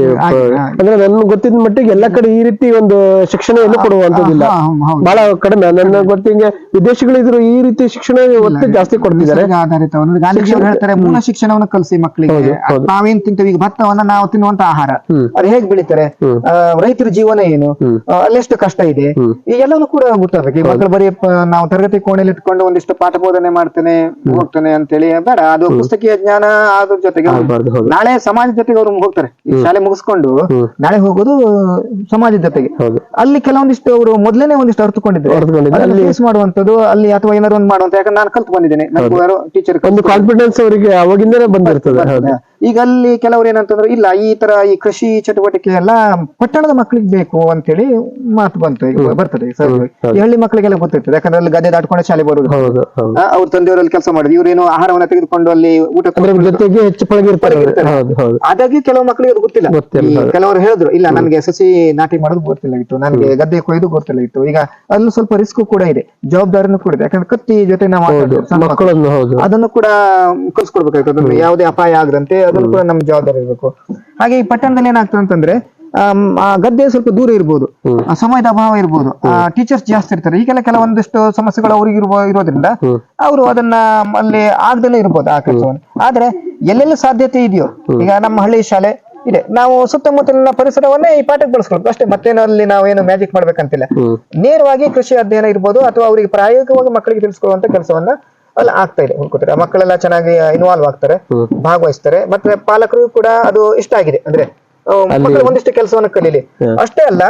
ಅಂದ್ರೆ ನನ್ ಗೊತ್ತಿದ್ದ ಮಟ್ಟಿಗೆ ಎಲ್ಲಾ ಕಡೆ ಈ ರೀತಿ ಒಂದು ಶಿಕ್ಷಣ ಎಲ್ಲೂ ಕೊಡುವಂತದಿಲ್ಲ. ಬಹಳ ಕಡಿಮೆ ನನ್ನ ಗೊತ್ತಿಗೆ ವಿದೇಶಗಳಿದ್ರು ಈ ರೀತಿ ಶಿಕ್ಷಣ ಒತ್ತು ಜಾಸ್ತಿ ಕೊಡ್ತಿದ್ದಾರೆ. ಆಧಾರಿತ. ಹೇಳ್ತಾರೆ ಮೂಲ ಶಿಕ್ಷಣವನ್ನು ಕಲಿಸಿ ಮಕ್ಕಳಿಗೆ. ನಾವೇನ್ ತಿಂತೀವಿ? ಈಗ ಭತ್ತವನ್ನ ನಾವು ತಿನ್ನುವಂತ ಆಹಾರ. ಅದು ಹೇಗ್ ಬೆಳಿತಾರೆ? ರೈತರ ಜೀವನ ಏನು? ಅಲ್ಲೆಷ್ಟು ಕಷ್ಟ ಇದೆ? ಈ ಎಲ್ಲವೂ ಕೂಡ ಗೊತ್ತಾಗಬೇಕು ಈ ಮಕ್ಕಳು ಬರೀ ನಾವು ತರಗತಿ ಕೋಣೆಯಲ್ಲಿ ಇಟ್ಕೊಂಡು ಒಂದಿಷ್ಟು ಪಾಠ ಬೋಧನೆ ಮಾಡ್ತೇನೆ ಹೋಗ್ತೇನೆ ಅಂತೇಳಿ. ಬೇಡ ಅದು ಪುಸ್ತಕೀಯ ಜ್ಞಾನ ಅದ್ರ ಜೊತೆಗೆ. ನಾಳೆ ಸಮಾಜ ಜೊತೆಗೆ ಅವ್ರು ಹೋಗ್ತಾರೆ. ಈ ಶಾಲೆ ಮುಗಿಸ್ಕೊಂಡು ನಾಳೆ ಹೋಗೋದು ಸಮಾಜದ ಜೊತೆಗೆ. ಹೌದು. ಅಲ್ಲಿ ಕೆಲವೊಂದಿಷ್ಟು ಅವರು ಮೊದಲನೇ ಒಂದಿಷ್ಟು ಅರ್ಥಕೊಂಡಿದ್ದಾರೆ ಮಾಡುವಂತದ್ದು ಅಲ್ಲಿ ಅಥವಾ ಏನಾದ್ರು ಒಂದು ಮಾಡುವಂತ ಯಾಕಂದ್ರೆ ನಾನು ಕಲ್ತು ಬಂದಿದ್ದೇನೆ. ಟೀಚರ್ ಒಂದು ಕಾನ್ಫಿಡೆನ್ಸ್ ಅವರಿಗೆ ಅವಾಗಿಂದನೇ ಬಂದಿರ್ತದೆ. ಹೌದು. ಈಗ ಅಲ್ಲಿ ಕೆಲವರು ಏನಂತಂದ್ರೆ ಇಲ್ಲ ಈ ತರ ಈ ಕೃಷಿ ಚಟುವಟಿಕೆ ಎಲ್ಲ ಪಟ್ಟಣದ ಮಕ್ಕಳಿಗೆ ಬೇಕು ಅಂತೇಳಿ ಮಾತು ಬಂತು. ಈಗ ಬರ್ತದೆ ಸರ್. ಈ ಹಳ್ಳಿ ಮಕ್ಕಳಿಗೆಲ್ಲ ಗೊತ್ತಿರ್ತದೆ. ಯಾಕಂದ್ರೆ ಅಲ್ಲಿ ಗದ್ದೆ ದಾಟ್ಕೊಂಡು ಶಾಲೆ ಬರುದು. ಅವ್ರ ತಂದೆಯವರಲ್ಲಿ ಕೆಲಸ ಮಾಡುದು. ಇವ್ರೇನು ಆಹಾರವನ್ನ ತೆಗೆದುಕೊಂಡು ಅಲ್ಲಿ ಊಟ ಜೊತೆಗೆ ಹೆಚ್ಚು ಆದಾಗಿ ಕೆಲವು ಮಕ್ಕಳಿಗೆ ಅದು ಗೊತ್ತಿಲ್ಲ. ಕೆಲವರು ಹೇಳಿದ್ರು ಇಲ್ಲ ನನಗೆ ಸಸಿ ನಾಟಿ ಮಾಡೋದು ಗೊತ್ತಿಲ್ಲ ಇತ್ತು. ನನಗೆ ಗದ್ದೆ ಕೊಯ್ದು ಗೊತ್ತಿಲ್ಲ ಇತ್ತು. ಈಗ ಅಲ್ಲೂ ಸ್ವಲ್ಪ ರಿಸ್ಕ್ ಕೂಡ ಇದೆ. ಜವಾಬ್ದಾರಿನೂ ಕೂಡ ಇದೆ. ಯಾಕಂದ್ರೆ ಕತ್ತಿ ಜೊತೆ ನಾವು ಅದನ್ನು ಕೂಡ ಕಲ್ಸ್ಕೊಡ್ಬೇಕಾಗ್ತದೆ ಯಾವುದೇ ಅಪಾಯ ಆಗದಂತೆ ಅದನ್ನು ಕೂಡ ನಮ್ಮ ಜವಾಬ್ದಾರಿ ಇರಬೇಕು. ಹಾಗೆ ಈ ಪಟ್ಟಣದಲ್ಲಿ ಏನಾಗ್ತದೆ ಅಂತಂದ್ರೆ ಆ ಗದ್ದೆ ಸ್ವಲ್ಪ ದೂರ ಇರ್ಬೋದು. ಆ ಸಮಯದ ಅಭಾವ ಇರ್ಬೋದು. ಟೀಚರ್ಸ್ ಜಾಸ್ತಿ ಇರ್ತಾರೆ. ಈಗೆಲ್ಲ ಕೆಲವೊಂದಿಷ್ಟು ಸಮಸ್ಯೆಗಳು ಅವ್ರಿಗೆ ಇರುವ ಇರೋದ್ರಿಂದ ಅವರು ಅದನ್ನ ಅಲ್ಲಿ ಆಗ್ದಲೇ ಇರ್ಬೋದು ಆ ಕೆಲಸವನ್ನು. ಆದ್ರೆ ಎಲ್ಲೆಲ್ಲ ಸಾಧ್ಯತೆ ಇದೆಯೋ ಈಗ ನಮ್ಮ ಹಳ್ಳಿ ಶಾಲೆ ಇದೆ. ನಾವು ಸುತ್ತಮುತ್ತಲಿನ ಪರಿಸರವನ್ನೇ ಈ ಪಾಠಕ್ಕೆ ಬಳಸ್ಕೊಳ್ಬೇಕು ಅಷ್ಟೇ ಮತ್ತೇನು ಅಲ್ಲಿ ಏನು ಮ್ಯಾಜಿಕ್ ಮಾಡ್ಬೇಕಂತಿಲ್ಲ ನೇರವಾಗಿ ಕೃಷಿ ಅಧ್ಯಯನ ಇರ್ಬೋದು ಅಥವಾ ಅವರಿಗೆ ಪ್ರಾಯೋಗಿಕವಾಗಿ ಮಕ್ಕಳಿಗೆ ತಿಳಿಸ್ಕೊಡುವಂತ ಕೆಲಸವನ್ನ ಅಲ್ಲಿ ಆಗ್ತಾ ಇದೆ ಹುಡ್ಕೋತಾರೆ ಮಕ್ಕಳೆಲ್ಲ ಚೆನ್ನಾಗಿ ಇನ್ವಾಲ್ವ್ ಆಗ್ತಾರೆ ಭಾಗವಹಿಸ್ತಾರೆ ಮತ್ತೆ ಪಾಲಕರಿಗೂ ಕೂಡ ಅದು ಇಷ್ಟ ಆಗಿದೆ. ಅಂದ್ರೆ ಮಕ್ಕಳು ಒಂದಿಷ್ಟು ಕೆಲಸವನ್ನು ಕಲೀಲಿ. ಅಷ್ಟೇ ಅಲ್ಲ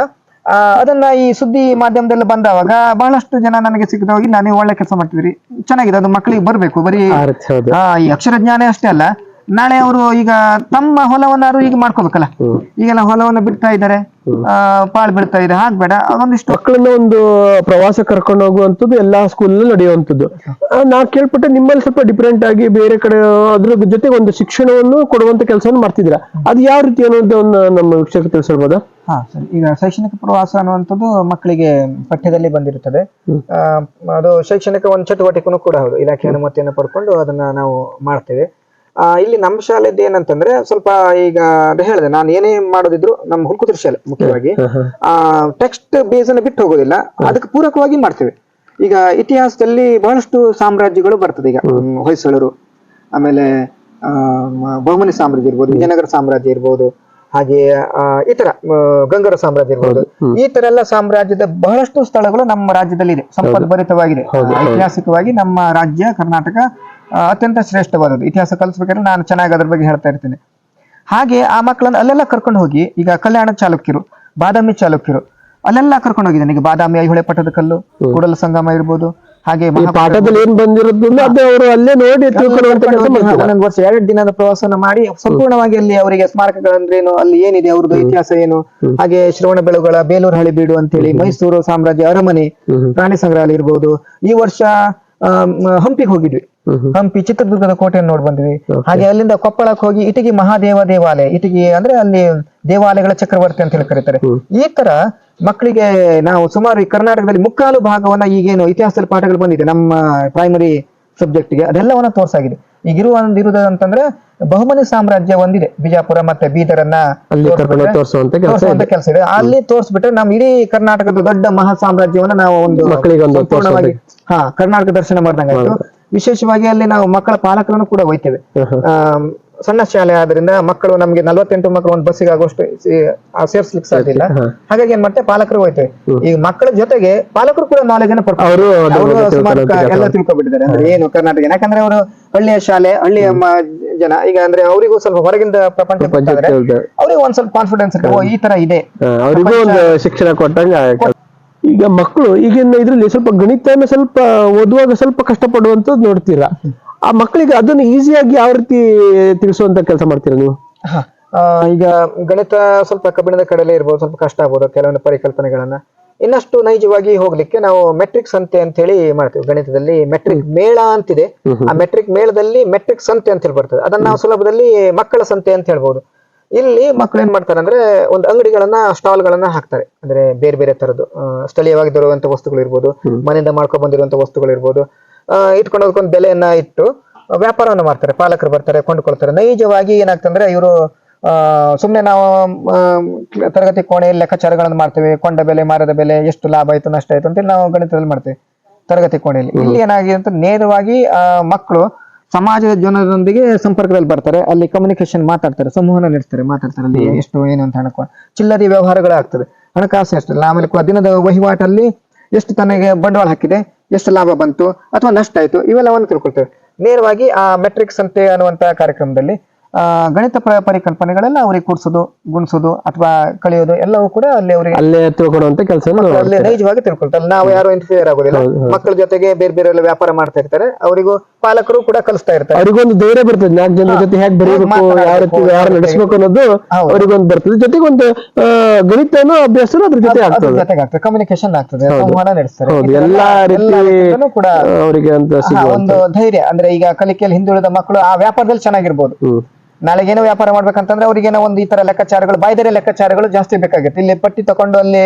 ಆ, ಅದನ್ನ ಈ ಸುದ್ದಿ ಮಾಧ್ಯಮದಲ್ಲಿ ಬಂದವಾಗ ಬಹಳಷ್ಟು ಜನ ನನಗೆ ಸಿಕ್ಕಿದವಾಗ ಇಲ್ಲ ನೀವು ಒಳ್ಳೆ ಕೆಲಸ ಮಾಡ್ತಿದ್ರಿ ಚೆನ್ನಾಗಿದೆ ಅದು ಮಕ್ಕಳಿಗೆ ಬರ್ಬೇಕು ಬರೀ ಈ ಅಕ್ಷರ ಜ್ಞಾನ ಅಷ್ಟೇ ಅಲ್ಲ ನಾಳೆ ಅವರು ಈಗ ತಮ್ಮ ಹೊಲವನ್ನಾರು ಈಗ ಮಾಡ್ಕೋಬೇಕಲ್ಲ? ಈಗೆಲ್ಲ ಹೊಲವನ್ನ ಬಿಡ್ತಾ ಇದ್ದಾರೆ. ಪಾಳ್ ಬಿಡ್ತಾ ಇದೆ. ಹಾಕ್ಬೇಡ ಅದೊಂದಿಷ್ಟು ಮಕ್ಕಳನ್ನ ಒಂದು ಪ್ರವಾಸ ಕರ್ಕೊಂಡು ಹೋಗುವಂತದ್ದು ಎಲ್ಲಾ ಸ್ಕೂಲ್ ನಡೆಯುವಂತದ್ದು ನಾ ಕೇಳ್ಪಟ್ಟೆ ನಿಮ್ಮಲ್ಲಿ ಸ್ವಲ್ಪ ಡಿಫ್ರೆಂಟ್ ಆಗಿ ಬೇರೆ ಕಡೆ ಅದ್ರ ಜೊತೆಗೆ ಒಂದು ಶಿಕ್ಷಣವನ್ನು ಕೊಡುವಂತ ಕೆಲಸವನ್ನು ಮಾಡ್ತಿದ್ದೀರಾ? ಅದು ಯಾವ ರೀತಿ ಅನ್ನೋದನ್ನ ನಮ್ಮ ವೀಕ್ಷಕ ತಿಳಿಸಿರ್ಬೋದಾ? ಹಾ ಸರಿ. ಈಗ ಶೈಕ್ಷಣಿಕ ಪ್ರವಾಸ ಅನ್ನುವಂಥದ್ದು ಮಕ್ಕಳಿಗೆ ಪಠ್ಯದಲ್ಲಿ ಬಂದಿರುತ್ತದೆ. ಅದು ಶೈಕ್ಷಣಿಕ ಒಂದು ಚಟುವಟಿಕೆನೂ ಕೂಡ ಹೌದು. ಇಲಾಖೆ ಅನುಮತಿಯನ್ನು ಪಡ್ಕೊಂಡು ಅದನ್ನ ನಾವು ಮಾಡ್ತೇವೆ. ಇಲ್ಲಿ ನಮ್ಮ ಶಾಲೆದ್ದು ಏನಂತಂದ್ರೆ ಸ್ವಲ್ಪ ಈಗ ಹೇಳ್ದೆ ನಾನು ಏನೇ ಮಾಡೋದಿದ್ರು ನಮ್ಮ ಹುಲ್ಕುದ್ರ ಶಾಲೆ ಮುಖ್ಯವಾಗಿ. ಆ ಟೆಕ್ಸ್ಟ್ ಬೇಸ್ ಅನ್ನು ಬಿಟ್ಟು ಹೋಗೋದಿಲ್ಲ. ಅದಕ್ಕೆ ಪೂರಕವಾಗಿ ಮಾಡ್ತೇವೆ. ಈಗ ಇತಿಹಾಸದಲ್ಲಿ ಬಹಳಷ್ಟು ಸಾಮ್ರಾಜ್ಯಗಳು ಬರ್ತದೆ ಈಗ. ಹೊಯ್ಸಳರು ಆಮೇಲೆ ಬಹುಮನಿ ಸಾಮ್ರಾಜ್ಯ ಇರ್ಬೋದು ವಿಜಯನಗರ ಸಾಮ್ರಾಜ್ಯ ಇರ್ಬೋದು ಹಾಗೆ ಆ, ಇತರ ಆ, ಗಂಗರ ಸಾಮ್ರಾಜ್ಯ ಇರ್ಬೋದು. ಈ ತರ ಎಲ್ಲ ಸಾಮ್ರಾಜ್ಯದ ಬಹಳಷ್ಟು ಸ್ಥಳಗಳು ನಮ್ಮ ರಾಜ್ಯದಲ್ಲಿ ಇದೆ ಸಂಪದ್ಭರಿತವಾಗಿದೆ ಐತಿಹಾಸಿಕವಾಗಿ ನಮ್ಮ ರಾಜ್ಯ ಕರ್ನಾಟಕ ಅತ್ಯಂತ ಶ್ರೇಷ್ಠವಾದದ್ದು. ಇತಿಹಾಸ ಕಲಿಸ್ಬೇಕಾದ್ರೆ ನಾನು ಚೆನ್ನಾಗಿ ಅದ್ರ ಬಗ್ಗೆ ಹೇಳ್ತಾ ಇರ್ತೇನೆ. ಹಾಗೆ ಆ ಮಕ್ಕಳನ್ನು ಅಲ್ಲೆಲ್ಲ ಕರ್ಕೊಂಡು ಹೋಗಿ ಈಗ ಕಲ್ಯಾಣ ಚಾಲುಕ್ಯರು ಬಾದಾಮಿ ಚಾಲುಕ್ಯರು ಅಲ್ಲೆಲ್ಲ ಕರ್ಕೊಂಡು ಹೋಗಿದ್ದಾನೆ. ನನಗೆ ಬಾದಾಮಿ ಐಹೊಳೆ ಪಟ್ಟದ ಕಲ್ಲು ಕೂಡಲ ಸಂಗಮ ಇರ್ಬೋದು ಹಾಗೆ ಈ ಪಾಠದಲ್ಲಿ ಏನ್ ಬಂದಿರೋದ್ರಿಂದ ಅದು ಅವರು ಅಲ್ಲೇ ನೋಡಿ ಒಂದೊಂದು ವರ್ಷ ಎರಡು ದಿನದ ಪ್ರವಾಸನ ಮಾಡಿ ಸಂಪೂರ್ಣವಾಗಿ ಅಲ್ಲಿ ಅವರಿಗೆ ಸ್ಮಾರಕಗಳಂದ್ರೇನು ಅಲ್ಲಿ ಏನಿದೆ ಅವ್ರದ್ದು ಇತಿಹಾಸ ಏನು ಹಾಗೆ ಶ್ರವಣ ಬೆಳಗೊಳ ಬೇಲೂರು ಅಂತ ಹೇಳಿ ಮೈಸೂರು ಸಾಮ್ರಾಜ್ಯ ಅರಮನೆ ಪ್ರಾಣಿ ಸಂಗ್ರಹಾಲಯ ಇರ್ಬೋದು. ಈ ವರ್ಷ ಹಂಪಿಗೆ ಹೋಗಿದ್ವಿ. ಹಂಪಿ ಚಿತ್ರದುರ್ಗದ ಕೋಟೆಯನ್ನು ನೋಡಿ ಬಂದ್ವಿ. ಹಾಗೆ ಅಲ್ಲಿಂದ ಕೊಪ್ಪಳಕ್ಕೆ ಹೋಗಿ ಇಟಗಿ ಮಹಾದೇವ ದೇವಾಲಯ ಇಟಗಿ ಅಂದ್ರೆ ಅಲ್ಲಿ ದೇವಾಲಯಗಳ ಚಕ್ರವರ್ತಿ ಅಂತ ಹೇಳಿ ಕರೀತಾರೆ. ಈ ತರ ಮಕ್ಕಳಿಗೆ ನಾವು ಸುಮಾರು ಈ ಕರ್ನಾಟಕದಲ್ಲಿ ಮುಕ್ಕಾಲು ಭಾಗವನ್ನ ಈಗೇನು ಇತಿಹಾಸದಲ್ಲಿ ಪಾಠಗಳು ಬಂದಿದೆ. ನಮ್ಮ ಪ್ರೈಮರಿ ಸಬ್ಜೆಕ್ಟ್ಗೆ ಅದೆಲ್ಲವನ್ನ ತೋರ್ಸಾಗಿದೆ. ಈಗಿರುವ ಒಂದು ಇರುವುದು ಅಂತಂದ್ರೆ ಬಹುಮನಿ ಸಾಮ್ರಾಜ್ಯ ಒಂದಿದೆ. ಬಿಜಾಪುರ ಮತ್ತೆ ಬೀದರನ್ನ ತೋರಿಸುವಂತ ಕೆಲಸ ಇದೆ. ಅಲ್ಲಿ ತೋರಿಸ್ಬಿಟ್ರೆ ನಮ್ ಇಡೀ ಕರ್ನಾಟಕದ ದೊಡ್ಡ ಮಹಾ ಸಾಮ್ರಾಜ್ಯವನ್ನ ನಾವು ಒಂದು ಮಕ್ಕಳಿಗೆ ಹಾ ಕರ್ನಾಟಕ ದರ್ಶನ ಮಾಡ್ದಂಗೆ ಆಯ್ತು ವಿಶೇಷವಾಗಿ ಅಲ್ಲಿ ನಾವು ಮಕ್ಕಳ ಪಾಲಕರನ್ನು ಕೂಡ ಒಯ್ತೇವೆ. ಸಣ್ಣ ಶಾಲೆ ಆದ್ರಿಂದ ಮಕ್ಕಳು ನಮ್ಗೆ ನಲವತ್ತೆಂಟು ಮಕ್ಕಳು ಒಂದು ಬಸ್ಸಿಗೆ ಆಗುವಷ್ಟು ಸೇ- ಆ ಸೇರ್ಸ್ಲಿಕ್ಕೆ ಸಾಧ್ಯ ಇಲ್ಲ. ಹಾಗಾಗಿ ಏನ್ ಮಾಡ್ತೇವೆ? ಪಾಲಕರು ಹೋಯ್ತೇವೆ ಈಗ ಮಕ್ಕಳ ಜೊತೆಗೆ ಪಾಲಕರು ಕೂಡ ನಾಲೆಜ್ ಅನ್ನು ಅವರು ಎಲ್ಲ ತಿಳ್ಕೊಬಿಟ್ಟಿದ್ದಾರೆ. ಅಂದ್ರೆ ಏನು ಕರ್ನಾಟಕ ಯಾಕಂದ್ರೆ ಅವರು ಹಳ್ಳಿಯ ಶಾಲೆ ಹಳ್ಳಿಯ ಜನ. ಈಗ ಅಂದ್ರೆ ಅವರಿಗೂ ಸ್ವಲ್ಪ ಹೊರಗಿಂದ ಪ್ರಪಂಚ ಅವ್ರಿಗೂ ಒಂದ್ ಸ್ವಲ್ಪ ಕಾನ್ಫಿಡೆನ್ಸ್ ಈ ತರ ಇದೆ. ಶಿಕ್ಷಣ ಕೊಟ್ಟಂಗ ಈಗ ಮಕ್ಕಳು ಈಗಿನ ಇದ್ರಲ್ಲಿ ಸ್ವಲ್ಪ ಗಣಿತನ ಸ್ವಲ್ಪ ಓದುವಾಗ ಸ್ವಲ್ಪ ಕಷ್ಟಪಡುವಂಥದ್ದು ನೋಡ್ತೀರಾ? ಆ ಮಕ್ಕಳಿಗೆ ಅದನ್ನು ಈಸಿಯಾಗಿ ಯಾವ ರೀತಿ ತಿಳಿಸುವಂತ ಕೆಲಸ ಮಾಡ್ತೀರಾ ನೀವು? ಹ. ಆ, ಈಗ ಗಣಿತ ಸ್ವಲ್ಪ ಕಬ್ಬಿಣದ ಕಡಲೆ ಇರ್ಬೋದು ಸ್ವಲ್ಪ ಕಷ್ಟ ಆಗ್ಬೋದು ಕೆಲವೊಂದು ಪರಿಕಲ್ಪನೆಗಳನ್ನ. ಇನ್ನಷ್ಟು ನೈಜವಾಗಿ ಹೋಗ್ಲಿಕ್ಕೆ ನಾವು ಮೆಟ್ರಿಕ್ ಸಂತೆ ಅಂತ ಹೇಳಿ ಮಾಡ್ತೀವಿ. ಗಣಿತದಲ್ಲಿ ಮೆಟ್ರಿಕ್ ಮೇಳ ಅಂತಿದೆ. ಆ ಮೆಟ್ರಿಕ್ ಮೇಳದಲ್ಲಿ ಮೆಟ್ರಿಕ್ ಸಂತೆ ಅಂತ ಹೇಳಿ ಬರ್ತದೆ. ಅದನ್ನ ನಾವು ಸುಲಭದಲ್ಲಿ ಮಕ್ಕಳ ಸಂತೆ ಅಂತ ಹೇಳ್ಬೋದು. ಇಲ್ಲಿ ಮಕ್ಳು ಏನ್ ಮಾಡ್ತಾರೆ ಅಂದ್ರೆ ಒಂದು ಅಂಗಡಿಗಳನ್ನ ಸ್ಟಾಲ್ ಗಳನ್ನ ಹಾಕ್ತಾರೆ. ಅಂದ್ರೆ ಬೇರೆ ಬೇರೆ ತರದ್ದು. ಸ್ಥಳೀಯವಾಗಿ ದೊರೆಯುವಂತ ವಸ್ತುಗಳು ಇರ್ಬೋದು ಮನೆಯಿಂದ ಮಾಡ್ಕೊಂಡ್ ಬಂದಿರುವಂತ ವಸ್ತುಗಳು ಇರ್ಬೋದು. ಇಟ್ಕೊಂಡು ಹೋಗ್ಕೊಂಡು ಬೆಲೆಯನ್ನ ಇಟ್ಟು ವ್ಯಾಪಾರವನ್ನು ಮಾಡ್ತಾರೆ. ಪಾಲಕರು ಬರ್ತಾರೆ ಕೊಂಡುಕೊಳ್ತಾರೆ. ನೈಜವಾಗಿ ಏನಾಗ್ತಂದ್ರೆ ಇವರು ಸುಮ್ಮನೆ ನಾವು ತರಗತಿ ಕೋಣೆ ಲೆಕ್ಕಾಚಾರಗಳನ್ನು ಮಾಡ್ತೇವೆ. ಕೊಂಡ ಬೆಲೆ ಮಾರದ ಬೆಲೆ ಎಷ್ಟು ಲಾಭ ಆಯ್ತು ನಷ್ಟ ಆಯ್ತು ಅಂತೇಳಿ ನಾವು ಗಣಿತದಲ್ಲಿ ಮಾಡ್ತೇವೆ. ತರಗತಿ ಕೋಣೆಯಲ್ಲಿ. ಇಲ್ಲಿ ಏನಾಗಿದೆ ಅಂತ ನೇರವಾಗಿ ಆ, ಮಕ್ಕಳು ಸಮಾಜದ ಜನರೊಂದಿಗೆ ಸಂಪರ್ಕದಲ್ಲಿ ಬರ್ತಾರೆ ಅಲ್ಲಿ ಕಮ್ಯುನಿಕೇಶನ್ ಮಾತಾಡ್ತಾರೆ ಸಂವಹನ ನಡೆಸ್ತಾರೆ ಮಾತಾಡ್ತಾರೆ ಅಲ್ಲಿ ಎಷ್ಟು ಏನು ಅಂತ ಹಣಕ ಚಿಲ್ಲರಿ ವ್ಯವಹಾರಗಳಾಗ್ತದೆ ಹಣಕಾಸು ಎಷ್ಟು ಆಮೇಲೆ ದಿನದ ವಹಿವಾಟಲ್ಲಿ ಎಷ್ಟು ತನಗೆ ಬಂಡವಾಳ ಹಾಕಿದೆ ಎಷ್ಟು ಲಾಭ ಬಂತು ಅಥವಾ ನಷ್ಟ ಆಯ್ತು ಇವೆಲ್ಲವನ್ನು ತಿಳ್ಕೊಳ್ತೇವೆ. ನೇರವಾಗಿ ಆ ಮೆಟ್ರಿಕ್ ಸಂತೆ ಅನ್ನುವಂತ ಕಾರ್ಯಕ್ರಮದಲ್ಲಿ ಆ, ಗಣಿತ ಪರಿಕಲ್ಪನೆಗಳೆಲ್ಲ ಅವ್ರಿಗೆ ಕೂಡಿಸೋದು ಗುಣಿಸೋದು ಅಥವಾ ಕಳಿಯೋದು ಎಲ್ಲವೂ ಕೂಡ ಅಲ್ಲಿ ಅವರಿಗೆ ಅಲ್ಲೇ ತಿಳ್ಕೊಡುವಂತ ಕೆಲಸ ಅಲ್ಲಿ ನೈಜವಾಗಿ ತಿಳ್ಕೊಳ್ತಾರೆ. ನಾವು ಯಾರು ಇಂಟರ್ಫಿಯರ್ ಆಗೋದಿಲ್ಲ. ಮಕ್ಕಳ ಜೊತೆಗೆ ಬೇರೆ ಬೇರೆ ಎಲ್ಲ ವ್ಯಾಪಾರ ಮಾಡ್ತಾ ಇರ್ತಾರೆ. ಅವರಿಗೂ ಪಾಲಕರು ಕೂಡ ಕಲಿಸ್ತಾ ಇರ್ತಾರೆ. ಅವ್ರಿಗೊಂದು ಧೈರ್ಯ ಬರ್ತದೆ. ನಾಲ್ಕು ಜನರ ಜೊತೆ ಹೇಗೆ ಬರೀಬೇಕು ಯಾವ ರೀತಿ ವ್ಯವಹಾರ ನಡೆಸಬೇಕು ಅನ್ನೋದು. ಅವ್ರಿಗೊಂದು ಬರ್ತದೆ. ಜೊತೆಗೆ ಒಂದು ಆ, ಅಭ್ಯಾಸ ಅದ್ರ ಜೊತೆ ಆಗ್ತದೆ. ಕಮ್ಯುನಿಕೇಶನ್ ಆಗ್ತದೆ. ಸಂವಹನ ನಡೆಸ್ತಾರೆ. ಎಲ್ಲಾ ರೀತಿ ಕೂಡ ಅವರಿಗೆ ಅಂತ ಒಂದು ಧೈರ್ಯ. ಅಂದ್ರೆ ಈಗ ಕಲಿಕೆಯಲ್ಲಿ ಹಿಂದುಳಿದ ಮಕ್ಕಳು ಆ ವ್ಯಾಪಾರದಲ್ಲಿ ಚೆನ್ನಾಗಿರ್ಬೋದು. ನಾಳೆಗೆ ಏನೋ ವ್ಯಾಪಾರ ಮಾಡ್ಬೇಕಂತಂದ್ರೆ ಅವ್ರಿಗೇನೋ ಒಂದು ಈ ತರ ಲೆಕ್ಕಾಚಾರಗಳು ಬಾಯ್ದರೆ ಲೆಕ್ಕಾಚಾರಗಳು ಜಾಸ್ತಿ ಬೇಕಾಗುತ್ತೆ ಇಲ್ಲಿ ಪಟ್ಟಿ ತಕೊಂಡು ಅಲ್ಲಿ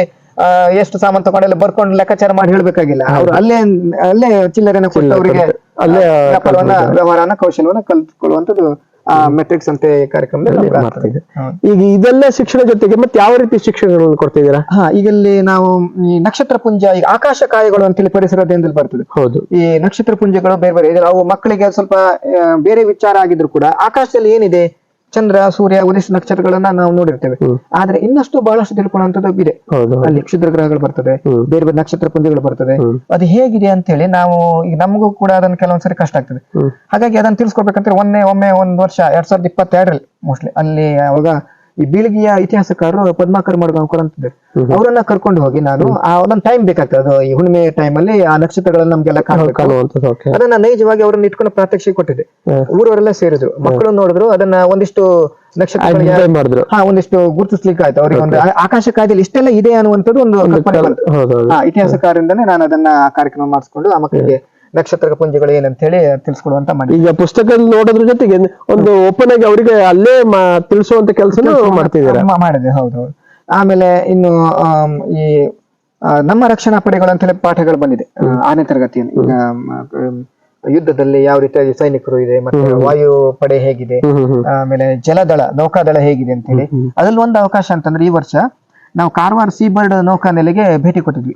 ಎಷ್ಟು ಸಾಮಾನು ತಗೊಂಡೆಲ್ಲ ಬರ್ಕೊಂಡು ಲೆಕ್ಕಾಚಾರ ಮಾಡಿ ಹೇಳ್ಬೇಕಾಗಿಲ್ಲ. ಅವ್ರು ಅಲ್ಲೇ ಅಲ್ಲೇ ಚಿಲ್ಲರೆನ ಕೊಟ್ಟು ಅವರಿಗೆ ಅಲ್ಲೇ ವ್ಯಾಪಾರವನ್ನ ವ್ಯವಹಾರನ ಕೌಶಲ್ಯವನ್ನ ಕಲ್ತ್ಕೊಳ್ಳುವಂತದ್ದು ಆ ಮೆಟ್ರಿಕ್ಸ್ ಅಂತ ಕಾರ್ಯಕ್ರಮದಲ್ಲಿ. ಈಗ ಇದೆಲ್ಲ ಶಿಕ್ಷಣ ಜೊತೆಗೆ ಮತ್ತೆ ಯಾವ ರೀತಿ ಶಿಕ್ಷಣಗಳನ್ನು ಕೊಡ್ತಿದ್ದೀರಾ? ಹಾ ಈಗ ಇಲ್ಲಿ ನಾವು ಈ ನಕ್ಷತ್ರ ಪುಂಜ ಈಗ ಆಕಾಶ ಕಾಯಗಳು ಅಂತೇಳಿ ಪರಿಸರ ಅಧ್ಯಯನದಲ್ಲಿ ಬರ್ತದೆ. ಹೌದು. ಈ ನಕ್ಷತ್ರ ಪುಂಜಗಳು ಬೇರೆ ಬೇರೆ ಅವು ಮಕ್ಕಳಿಗೆ ಸ್ವಲ್ಪ ಬೇರೆ ವಿಚಾರ ಆಗಿದ್ರು ಕೂಡ ಆಕಾಶದಲ್ಲಿ ಏನಿದೆ? ಚಂದ್ರ ಸೂರ್ಯ ಉದಿಸ್ ನಕ್ಷತ್ರಗಳನ್ನ ನಾವು ನೋಡಿರ್ತೇವೆ. ಆದ್ರೆ ಇನ್ನಷ್ಟು ಬಹಳಷ್ಟು ತಿಳ್ಕೊಳ್ಳುವಂತದ್ದು ಇದೆ. ಅಲ್ಲಿ ಕ್ಷುದ್ರ ಗ್ರಹಗಳು ಬರ್ತದೆ ಬೇರೆ ಬೇರೆ ನಕ್ಷತ್ರ ಪುಂಜಗಳು ಬರ್ತದೆ. ಅದು ಹೇಗಿದೆ ಅಂತ ಹೇಳಿ ನಾವು ಈಗ ನಮಗೂ ಕೂಡ ಅದನ್ನ ಕೆಲವೊಂದ್ಸರಿ ಕಷ್ಟ ಆಗ್ತದೆ. ಹಾಗಾಗಿ ಅದನ್ನ ತಿಳ್ಸ್ಕೊಡ್ಬೇಕಂದ್ರೆ ಒಮ್ಮೆ ಒಮ್ಮೆ ಒಂದ್ ವರ್ಷ ಎರಡ್ ಸಾವಿರದ ಇಪ್ಪತ್ತೆರಡರಲ್ಲಿ ಮೋಸ್ಟ್ಲಿ ಅಲ್ಲಿ ಅವಾಗ ಈ ಬೀಳಿಗೆಯ ಇತಿಹಾಸಕಾರರು ಪದ್ಮಾಕರ್ ಮಾಡ್ಕೊಂಡ್ ಅಂತಿದ್ದಾರೆ. ಅವರನ್ನ ಕರ್ಕೊಂಡು ಹೋಗಿ ನಾನು ಆ ಒಂದೊಂದು ಟೈಮ್ ಬೇಕಾಗ್ತದೆ. ಅದು ಈ ಹುಣ್ಣಿಮೆ ಟೈಮ್ ಅಲ್ಲಿ ಆ ನಕ್ಷತ್ರಗಳನ್ನ ನಮ್ಗೆಲ್ಲ ಕಾಣಬೇಕು. ಅದನ್ನ ನೈಜವಾಗಿ ಅವ್ರನ್ನ ಇಟ್ಕೊಂಡು ಪ್ರಾತ್ಯಕ್ಷಿಕೆ ಕೊಟ್ಟಿದೆ. ಹ್ಮ್. ಊರವರೆಲ್ಲ ಸೇರಿದ್ರು. ಮಕ್ಕಳು ನೋಡಿದ್ರು ಅದನ್ನ ಒಂದಿಷ್ಟು ನಕ್ಷತ್ರ ಹಾ ಒಂದಿಷ್ಟು ಗುರುತಿಸ್ಲಿಕ್ಕೆ ಆಯ್ತು ಅವ್ರಿಗೆ ಒಂದು ಆಕಾಶ ಕಾಯ್ದೆಯಲ್ಲಿ ಇಷ್ಟೆಲ್ಲ ಇದೆ ಅನ್ನುವಂಥದ್ದು ಒಂದು ಇತಿಹಾಸಕಾರರಿಂದನೇ ನಾನು ಅದನ್ನ ಕಾರ್ಯಕ್ರಮ ಮಾಡಿಸ್ಕೊಂಡು ಆ ಮಕ್ಕಳಿಗೆ ನಕ್ಷತ್ರ ಪುಂಜಗಳು ಏನಂತ ಹೇಳಿ ತಿಳಿಸ್ಕೊಡುವಂತ ಮಾಡಿ ಈಗ ಪುಸ್ತಕದಲ್ಲಿ ನೋಡೋದ್ರ ಜೊತೆಗೆ ಒಂದು ಓಪನ್ ಆಗಿ ಅವರಿಗೆ ಅಲ್ಲೇ ತಿಳಿಸುವಂತ ಕೆಲಸ ಮಾಡ್ತಿದ್ದಾರೆ. ಮಾಡಿದೆ ಹೌದು ಆಮೇಲೆ ಇನ್ನು ಈ ನಮ್ಮ ರಕ್ಷಣಾ ಪಡೆಗಳು ಅಂತ ಹೇಳಿ ಪಾಠಗಳು ಬಂದಿದೆ ಆನೆ ಆರನೇ ತರಗತಿಯಲ್ಲಿ. ಈಗ ಯುದ್ಧದಲ್ಲಿ ಯಾವ ರೀತಿಯಾಗಿ ಸೈನಿಕರು ಇದೆ ಮತ್ತೆ ವಾಯು ಪಡೆ ಹೇಗಿದೆ ಆಮೇಲೆ ಜಲದಳ ನೌಕಾದಳ ಹೇಗಿದೆ ಅಂತ ಹೇಳಿ. ಅದ್ರಲ್ಲಿ ಒಂದು ಅವಕಾಶ ಅಂತಂದ್ರೆ ಈ ವರ್ಷ ನಾವು ಕಾರವಾರ ಸೀ ಬರ್ಡ್ ನೌಕಾನೆಲೆಗೆ ಭೇಟಿ ಕೊಟ್ಟಿದ್ವಿ.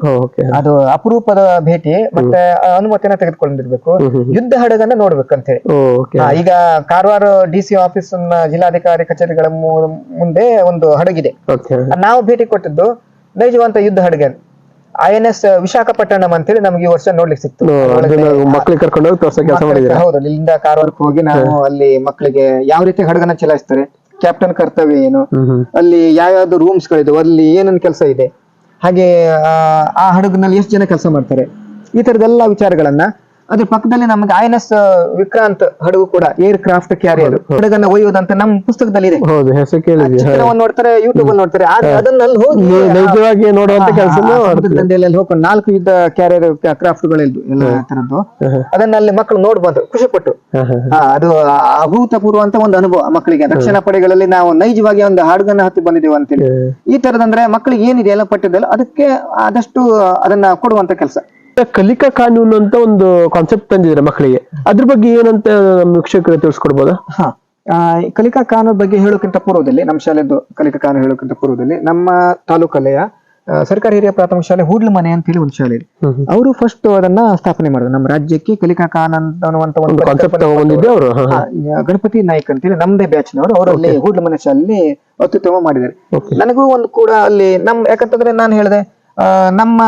ಅದು ಅಪರೂಪದ ಭೇಟಿ ಮತ್ತೆ ಆ ಅನುಮತಿಯನ್ನ ತೆಗೆದುಕೊಂಡಿರ್ಬೇಕು. ಯುದ್ಧ ಹಡಗನ್ನ ನೋಡ್ಬೇಕಂತ ಹೇಳಿ ಈಗ ಕಾರವಾರ ಡಿ ಸಿ ಆಫೀಸ್ ಜಿಲ್ಲಾಧಿಕಾರಿ ಕಚೇರಿಗಳ ಮುಂದೆ ಒಂದು ಹಡಗಿದೆ. ನಾವು ಭೇಟಿ ಕೊಟ್ಟಿದ್ದು ನೈಜವಂತ ಯುದ್ಧ ಹಡಗ ಐ ಎನ್ ಎಸ್ ವಿಶಾಖಪಟ್ಟಣಂ ಅಂತೇಳಿ ನಮ್ಗೆ ಈ ವರ್ಷ ನೋಡ್ಲಿಕ್ಕೆ ಸಿಕ್ತು. ಮಕ್ಕಳಿಗೆ ಕರ್ಕೊಂಡು ಹೋಗಿ ಹೌದು ಇಲ್ಲಿಂದ ಕಾರವಾರಕ್ಕೆ ಹೋಗಿ ನಾವು ಅಲ್ಲಿ ಮಕ್ಕಳಿಗೆ ಯಾವ ರೀತಿ ಹಡಗನ್ನ ಚಲಾಯಿಸ್ತಾರೆ ಕ್ಯಾಪ್ಟನ್ ಕರ್ತವ್ಯ ಏನು? ಅಲ್ಲಿ ಯಾವ್ಯಾವ್ದು ರೂಮ್ಸ್ ಗಳಿದೆ ಅಲ್ಲಿ ಏನೇನು ಕೆಲಸ ಇದೆ? ಹಾಗೆ ಆ, ಆ ಹಡಗಿನಲ್ಲಿ ಎಷ್ಟು ಜನ ಕೆಲಸ ಮಾಡ್ತಾರೆ? ಈ ತರದೆಲ್ಲ ವಿಚಾರಗಳನ್ನ ಅದ್ರ ಪಕ್ಕದಲ್ಲಿ ನಮಗೆ ಐ ಎನ್ ಎಸ್ ವಿಕ್ರಾಂತ್ ಹಡಗು ಕೂಡ ಏರ್ ಕ್ರಾಫ್ಟ್ ಕ್ಯಾರಿಯರ್ ಹಡಗನ್ನ ಒಯ್ಯುವುದಂತ ನಮ್ಮ ಪುಸ್ತಕದಲ್ಲಿ ಇದೆ. ಹೌದು ಹೆಸರು ಕೇಳಿದ್ವಿ ಚಿತ್ರವನ್ನು ನೋಡ್ತಾರೆ ಯೂಟ್ಯೂಬ್ ನೋಡ್ತಾರೆ. ಅದನ್ನ ಅಲ್ಲಿ ಹೋಗಿ ನಿಜವಾಗಿ ನೋಡುವಂತ ಕೆಲಸ ದಂಡೆಯಲ್ಲಿ ಹೋಗ್ಕೊಂಡು ನಾಲ್ಕು ಯುದ್ಧ ಕ್ಯಾರಿಯರ್ ಕ್ರಾಫ್ಟ್ ಗಳಿದ್ದು ಎಲ್ಲ ತರದ್ದು. ಅದನ್ನ ಅಲ್ಲಿ ಮಕ್ಕಳು ನೋಡಬಹುದು ಖುಷಿ ಪಟ್ಟು ಆ, ಅದು ಅಭೂತಪೂರ್ವ ಅಂತ ಒಂದು ಅನುಭವ ಮಕ್ಕಳಿಗೆ. ರಕ್ಷಣಾ ಪಡೆಗಳಲ್ಲಿ ನಾವು ನೈಜವಾಗಿ ಒಂದು ಹಾಡುಗನ್ನ ಹತ್ತಿ ಬಂದಿದ್ದೇವೆ ಅಂತೇಳಿ. ಈ ತರದಂದ್ರೆ ಮಕ್ಕಳಿಗೆ ಏನಿದೆ ಎಲ್ಲ ಪಟ್ಟಿದ್ದಲ್ಲ ಅದಕ್ಕೆ ಆದಷ್ಟು ಅದನ್ನ ಕೊಡುವಂತ ಕೆಲಸ. ಕಲಿಕಾ ಕಾನೂನು ಅಂತ ಒಂದು ಕಾನ್ಸೆಪ್ಟ್ ತಂದಿದ್ರೆ ಮಕ್ಕಳಿಗೆ. ಅದ್ರ ಬಗ್ಗೆ ಏನಂತ ನಮ್ಮ ವೀಕ್ಷಕರು ತಿಳಿಸ್ಕೊಡ್ಬೋದಾ? ಹಾ. ಕಲಿಕಾ ಕಾನೂನು ಬಗ್ಗೆ ಹೇಳೋಕ್ಕಿಂತ ಪೂರ್ವದಲ್ಲಿ ನಮ್ಮ ಶಾಲೆದು ಕಲಿಕಾ ಕಾನೂನು ಹೇಳೋಕ್ಕಿಂತ ಪೂರ್ವದಲ್ಲಿ ನಮ್ಮ ತಾಲೂಕಲೆಯ ಸರ್ಕಾರಿ ಹಿರಿಯ ಪ್ರಾಥಮಿಕ ಶಾಲೆ ಹೂಡ್ಲ ಮನೆ ಅಂತ ಹೇಳಿ ಒಂದು ಶಾಲೆ ಇದೆ. ಅವರು ಫಸ್ಟ್ ಅದನ್ನ ಸ್ಥಾಪನೆ ಮಾಡಿದ್ರು. ನಮ್ಮ ರಾಜ್ಯಕ್ಕೆ ಕಲಿಕಾ ಕಾನೂನು ಅನ್ನುವಂತ ಒಂದು ಕಾನ್ಸೆಪ್ಟ್ ಅವರು. ಗಣಪತಿ ನಾಯ್ಕ್ ಅಂತೇಳಿ ನಮ್ದೇ ಬ್ಯಾಚ್ನವರು ಅವರು ಹೂಡ್ಲ ಮನೆ ಶಾಲೆಯಲ್ಲಿ ಅತ್ಯುತ್ತಮ ಮಾಡಿದ್ದಾರೆ. ನನಗೂ ಒಂದು ಕೂಡ ಅಲ್ಲಿ ನಮ್ ಯಾಕಂತಂದ್ರೆ ನಾನು ಹೇಳಿದೆ ನಮ್ಮ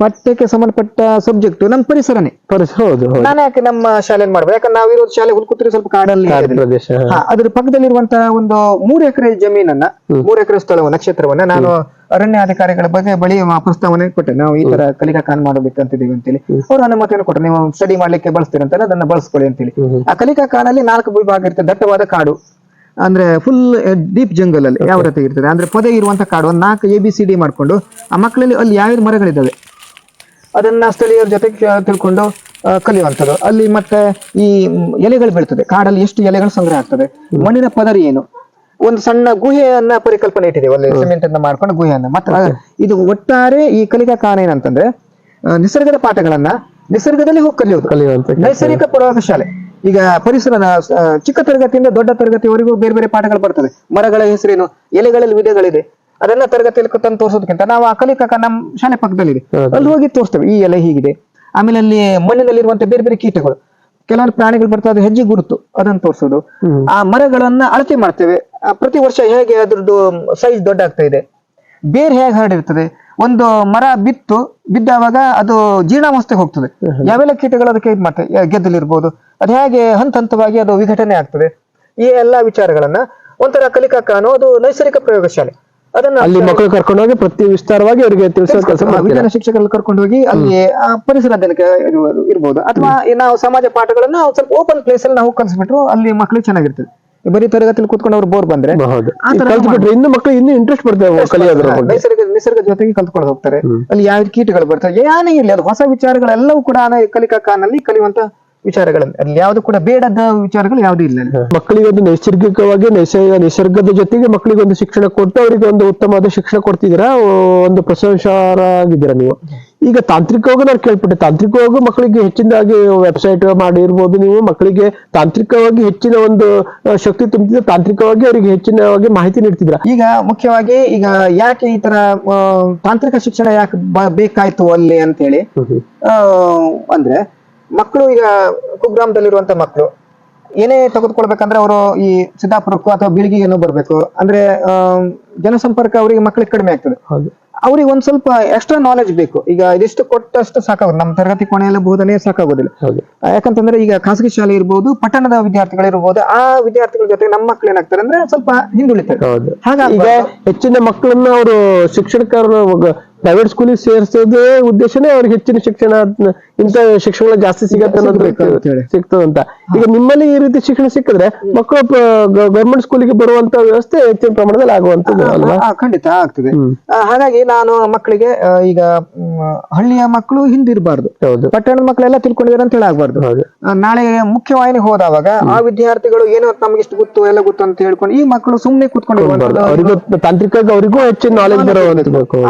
ಪಠ್ಯಕ್ಕೆ ಸಂಬಂಧಪಟ್ಟ ಸಬ್ಜೆಕ್ಟ್ ನಮ್ಮ ಪರಿಸರನೇ. ಪರಿಸರ ಹೌದು ನಾನು ಯಾಕೆ ನಮ್ಮ ಶಾಲೆಯಲ್ಲಿ ಮಾಡ್ಬೇಕು? ಯಾಕಂದ್ರೆ ನಾವಿರೋ ಶಾಲೆ ಹುಲ್ಕುತ್ರಿ ಸ್ವಲ್ಪ ಕಾಡಲ್ಲಿ. ಪ್ರದೇಶ ಅದ್ರ ಪಕ್ಕದಲ್ಲಿರುವಂತಹ ಒಂದು ಮೂರು ಎಕರೆ ಜಮೀನನ್ನ ಮೂರು ಎಕರೆ ಸ್ಥಳವ ನಕ್ಷತ್ರವನ್ನ ನಾನು ಅರಣ್ಯಾಧಿಕಾರಿಗಳ ಬಗ್ಗೆ ಬಳಿ ಪ್ರಸ್ತಾವನೆ ಕೊಟ್ಟೆ. ನಾವು ಈ ತರ ಕಲಿಕಾ ಕಾನ್ ಅಂತ ಅಂತೇಳಿ. ಅವ್ರು ಅನುಮತಿಯನ್ನು ಕೊಟ್ಟರು. ನೀವು ಸ್ಟಡಿ ಮಾಡ್ಲಿಕ್ಕೆ ಬಳಸ್ತೀರಂತಲ್ಲ ಅದನ್ನ ಬಳಸ್ಕೊಳ್ಳಿ ಅಂತೇಳಿ. ಆ ಕಲಿಕಾ ಕಾನಲ್ಲಿ ನಾಲ್ಕು ವಿಭಾಗ ಇರ್ತದೆ ದಟ್ಟವಾದ ಕಾಡು. ಅಂದ್ರೆ ಫುಲ್ ಡೀಪ್ ಜಂಗಲ್ ಅಲ್ಲಿ ಯಾವ ರೀತಿ ಇರ್ತದೆ? ಅಂದ್ರೆ ಪೊದೆ ಇರುವಂತ ಕಾಡು ಒಂದ್ ನಾಲ್ಕು ಎ ಬಿ ಸಿ ಡಿ ಮಾಡ್ಕೊಂಡು ಆ ಮಕ್ಕಳಲ್ಲಿ ಅಲ್ಲಿ ಯಾವ ಮರಗಳಿದ್ದಾವೆ? ಅದನ್ನ ಸ್ಥಳೀಯರ ಜೊತೆ ತಿಳ್ಕೊಂಡು ಕಲಿಯುವಂಥದ್ದು. ಅಲ್ಲಿ ಮತ್ತೆ ಈ ಎಲೆಗಳು ಬೀಳ್ತದೆ. ಕಾಡಲ್ಲಿ ಎಷ್ಟು ಎಲೆಗಳು ಸಂಗ್ರಹ ಆಗ್ತದೆ? ಮಣ್ಣಿನ ಪದರಿ ಏನು? ಒಂದು ಸಣ್ಣ ಗುಹೆಯನ್ನ ಪರಿಕಲ್ಪನೆ ಇಟ್ಟಿದೆ. ಅಲ್ಲಿ ಸಿಮೆಂಟ್ ಅನ್ನ ಮಾಡ್ಕೊಂಡು ಗುಹೆಯನ್ನ. ಮತ್ತೆ ಇದು ಒಟ್ಟಾರೆ ಈ ಕಲಿಕಾ ಕಾರಣ ಏನಂತಂದ್ರೆ ನಿಸರ್ಗದ ಪಾಠಗಳನ್ನ ನಿಸರ್ಗದಲ್ಲಿ ಹೋಗಿ ಕಲಿಯೋದು. ಕಲಿಯುವಂತ ನೈಸರ್ಗಿಕ ಪ್ರಯೋಗಶಾಲೆ ಈಗ ಪರಿಸರ ಚಿಕ್ಕ ತರಗತಿಯಿಂದ ದೊಡ್ಡ ತರಗತಿವರೆಗೂ ಬೇರೆ ಬೇರೆ ಪಾಠಗಳು ಬರ್ತದೆ ಮರಗಳ ಹೆಸರೇನು ಎಲೆಗಳಲ್ಲಿ ವಿಧಗಳಿದೆ. ಅದೆಲ್ಲ ತರಗತಿಯಲ್ಲಿ ತಂದು ತೋರಿಸೋದಕ್ಕಿಂತ ನಾವು ಆ ಕಲಿಕಾ ನಮ್ಮ ಶಾಲೆ ಪಕ್ಕದಲ್ಲಿದೆ. ಅಲ್ಲಿ ಹೋಗಿ ತೋರಿಸ್ತೇವೆ. ಈ ಎಲೆ ಹೀಗಿದೆ. ಆಮೇಲೆ ಅಲ್ಲಿ ಮಣ್ಣಿನಲ್ಲಿರುವಂತಹ ಬೇರೆ ಬೇರೆ ಕೀಟಗಳು. ಕೆಲವೊಂದು ಪ್ರಾಣಿಗಳು ಬರ್ತವೆ ಅದು ಹೆಜ್ಜೆ ಗುರುತು. ಅದನ್ನು ತೋರಿಸೋದು. ಆ ಮರಗಳನ್ನ ಅಳತೆ ಮಾಡ್ತೇವೆ. ಪ್ರತಿ ವರ್ಷ ಹೇಗೆ ಅದ್ರದ್ದು ಸೈಜ್ ದೊಡ್ಡ ಆಗ್ತಾ ಇದೆ. ಬೇರೆ ಹೇಗೆ ಹರಡಿರ್ತದೆ? ಒಂದು ಮರ ಬಿತ್ತು ಬಿದ್ದಾವಾಗ ಅದು ಜೀರ್ಣಾವಸ್ಥೆ ಹೋಗ್ತದೆ. ಯಾವೆಲ್ಲ ಕೀಟಗಳು ಅದಕ್ಕೆ ಇದು ಮಾಡ್ತವೆ ಗೆದ್ದಲಿರ್ಬೋದು ಅದು ಹೇಗೆ ಹಂತ ಹಂತವಾಗಿ ಅದು ವಿಘಟನೆ ಆಗ್ತದೆ? ಈ ಎಲ್ಲಾ ವಿಚಾರಗಳನ್ನ ಒಂಥರ ಕಲಿಕಾ ಕಾನು ಅದು ನೈಸರ್ಗಿಕ ಪ್ರಯೋಗಶಾಲೆ. ಅದನ್ನ ಅಲ್ಲಿ ಮಕ್ಕಳು ಕರ್ಕೊಂಡು ಹೋಗಿ ಪ್ರತಿ ವಿಸ್ತಾರವಾಗಿ ಅವರಿಗೆ ತಿಳಿಸೋ ಕೆಲಸ ವಿಜ್ಞಾನ ಶಿಕ್ಷಕರಲ್ಲಿ ಕರ್ಕೊಂಡು ಹೋಗಿ ಅಲ್ಲಿ ಪರಿಸರ ಅಧ್ಯಯನಕ್ಕೆ ಇರ್ಬೋದು. ಅಥವಾ ನಾವು ಸಮಾಜ ಪಾಠಗಳನ್ನ ಸ್ವಲ್ಪ ಓಪನ್ ಪ್ಲೇಸ್ ಅಲ್ಲಿ ನಾವು ಕಲಿಸ್ಬಿಟ್ರು ಅಲ್ಲಿ ಮಕ್ಕಳಿಗೆ ಚೆನ್ನಾಗಿರ್ತದೆ. ಬರೀ ತರಗತಿಯಲ್ಲಿ ಕೂತ್ಕೊಂಡು ಅವ್ರು ಬೋರ್ ಬಂದ್ರೆ ಹೌದು. ಆ ತರ ಕಲ್ತ್ಬಿಟ್ರೆ ಇನ್ನು ಮಕ್ಕಳು ಇನ್ನೂ ಇಂಟ್ರೆಸ್ಟ್ ಕಲಿಯೋದ್ರ ಬಗ್ಗೆ. ನೈಸರ್ಗಿಕ ನಿಸರ್ಗ ಜೊತೆಗೆ ಕಲ್ತ್ಕೊಂಡು ಹೋಗ್ತಾರೆ. ಅಲ್ಲಿ ಯಾವ ಕೀಟಗಳು ಬರ್ತವೆ? ಏನೇ ಇರಲಿ ಅದು ಹೊಸ ವಿಚಾರಗಳೆಲ್ಲವೂ ಕೂಡ ಕಲಿಕಾ ಕಾನಲ್ಲಿ ಕಲಿಯುವಂತ ವಿಚಾರಗಳು ಅಲ್ಲಿ ಯಾವ್ದು ಕೂಡ ಬೇಡದ ವಿಚಾರಗಳು ಯಾವ್ದು ಇಲ್ಲ ಅಲ್ಲಿ. ಮಕ್ಕಳಿಗೆ ಒಂದು ನೈಸರ್ಗಿಕವಾಗಿ ನೈಸರ್ಗ ನಿಸರ್ಗದ ಜೊತೆಗೆ ಮಕ್ಕಳಿಗೆ ಒಂದು ಶಿಕ್ಷಣ ಕೊಟ್ಟು ಅವರಿಗೆ ಒಂದು ಉತ್ತಮವಾದ ಶಿಕ್ಷಣ ಕೊಡ್ತಿದ್ದೀರಾ? ಒಂದು ಪ್ರಶಂಸಾರಾಗಿದ್ದೀರಾ ನೀವು? ಈಗ ತಾಂತ್ರಿಕವಾಗಿ ನಾನು ಕೇಳ್ಪಟ್ಟೆ ತಾಂತ್ರಿಕವಾಗಿ ಮಕ್ಕಳಿಗೆ ಹೆಚ್ಚಿನದಾಗಿ ವೆಬ್ಸೈಟ್ ಮಾಡಿರ್ಬೋದು ನೀವು ಮಕ್ಕಳಿಗೆ ತಾಂತ್ರಿಕವಾಗಿ ಹೆಚ್ಚಿನ ಒಂದು ಶಕ್ತಿ ತುಂಬಿದ ತಾಂತ್ರಿಕವಾಗಿ ಅವರಿಗೆ ಹೆಚ್ಚಿನವಾಗಿ ಮಾಹಿತಿ ನೀಡ್ತಿದ್ರ ಈಗ ಮುಖ್ಯವಾಗಿ ಈಗ ಯಾಕೆ ಈ ತರ ತಾಂತ್ರಿಕ ಶಿಕ್ಷಣ ಯಾಕೆ ಬೇಕಾಯ್ತು ಅಲ್ಲಿ ಅಂತೇಳಿ ಅಂದ್ರೆ ಮಕ್ಕಳು ಈಗ ಕುಗ್ರಾಮದಲ್ಲಿರುವಂತ ಮಕ್ಕಳು ಏನೇ ತೆಗೆದುಕೊಳ್ಬೇಕಂದ್ರೆ ಅವರು ಈ ಸಿದ್ದಾಪುರಕ್ಕೂ ಅಥವಾ ಬೀಳಿಗೆ ಬರಬೇಕು. ಅಂದ್ರೆ ಜನಸಂಪರ್ಕ ಅವರಿಗೆ ಮಕ್ಕಳಿಗೆ ಕಡಿಮೆ ಆಗ್ತದೆ. ಅವ್ರಿಗೆ ಒಂದ್ ಸ್ವಲ್ಪ ಎಕ್ಸ್ಟ್ರಾ ನಾಲೆಜ್ ಬೇಕು. ಈಗ ಇದಿಷ್ಟು ಕೊಟ್ಟಷ್ಟು ಸಾಕಾಗುತ್ತೆ ನಮ್ಮ ತರಗತಿ ಕೋಣೆಯಲ್ಲಿ ಬೋಧನೆ ಸಾಕಾಗೋದಿಲ್ಲ. ಯಾಕಂತಂದ್ರೆ ಈಗ ಖಾಸಗಿ ಶಾಲೆ ಇರ್ಬೋದು ಪಟ್ಟಣದ ವಿದ್ಯಾರ್ಥಿಗಳಿರ್ಬೋದು ಆ ವಿದ್ಯಾರ್ಥಿಗಳ ಜೊತೆ ನಮ್ಮ ಮಕ್ಳು ಏನಾಗ್ತಾರೆ ಅಂದ್ರೆ ಸ್ವಲ್ಪ ಹಿಂದುಳಿತಾರೆ. ಈಗ ಹೆಚ್ಚಿನ ಮಕ್ಕಳನ್ನ ಅವರು ಶಿಕ್ಷಕರು ಪ್ರೈವೇಟ್ ಸ್ಕೂಲಿಗೆ ಸೇರಿಸೋದೇ ಉದ್ದೇಶನೇ ಅವ್ರಿಗೆ ಹೆಚ್ಚಿನ ಶಿಕ್ಷಣ ಇಂತ ಶಿಕ್ಷಣ ಜಾಸ್ತಿ ಸಿಗತ್ತೆ. ಸಿಗ್ತದಂತ. ಈಗ ನಿಮ್ಮಲ್ಲಿ ಈ ರೀತಿ ಶಿಕ್ಷಣ ಸಿಕ್ಕಿದ್ರೆ ಮಕ್ಕಳು ಗವರ್ಮೆಂಟ್ ಸ್ಕೂಲಿಗೆ ಬರುವಂತ ವ್ಯವಸ್ಥೆ ಹೆಚ್ಚಿನ ಪ್ರಮಾಣದಲ್ಲಿ ಆಗುವಂತದ್ದು ಅಲ್ವಾ? ಖಂಡಿತ ಆಗ್ತದೆ. ಹಾಗಾಗಿ ನಾನು ಮಕ್ಕಳಿಗೆ ಈಗ ಹಳ್ಳಿಯ ಮಕ್ಕಳು ಹಿಂದಿರಬಾರ್ದು. ಹೌದು. ಪಟ್ಟಣದ ಮಕ್ಕಳೆಲ್ಲ ತಿಳ್ಕೊಂಡಿದ್ದಾರೆ ಅಂತ ಹೇಳಿ ಆಗ್ಬಾರ್ದು ಹೌದು. ಆ, ನಾಳೆ ಮುಖ್ಯವಾಹಿನಿ ಹೋದವಾಗ ಆ ವಿದ್ಯಾರ್ಥಿಗಳು ಏನೋ ನಮ್ಗೆ ಇಷ್ಟು ಗೊತ್ತು ಎಲ್ಲ ಗೊತ್ತು ಅಂತ ಹೇಳ್ಕೊಂಡು ಈ ಮಕ್ಕಳು ಸುಮ್ಮನೆ ಕೂತ್ಕೊಂಡು ತಾಂತ್ರಿಕ ಅವರಿಗೂ ಹೆಚ್ಚಿನ ನಾಲೆಜ್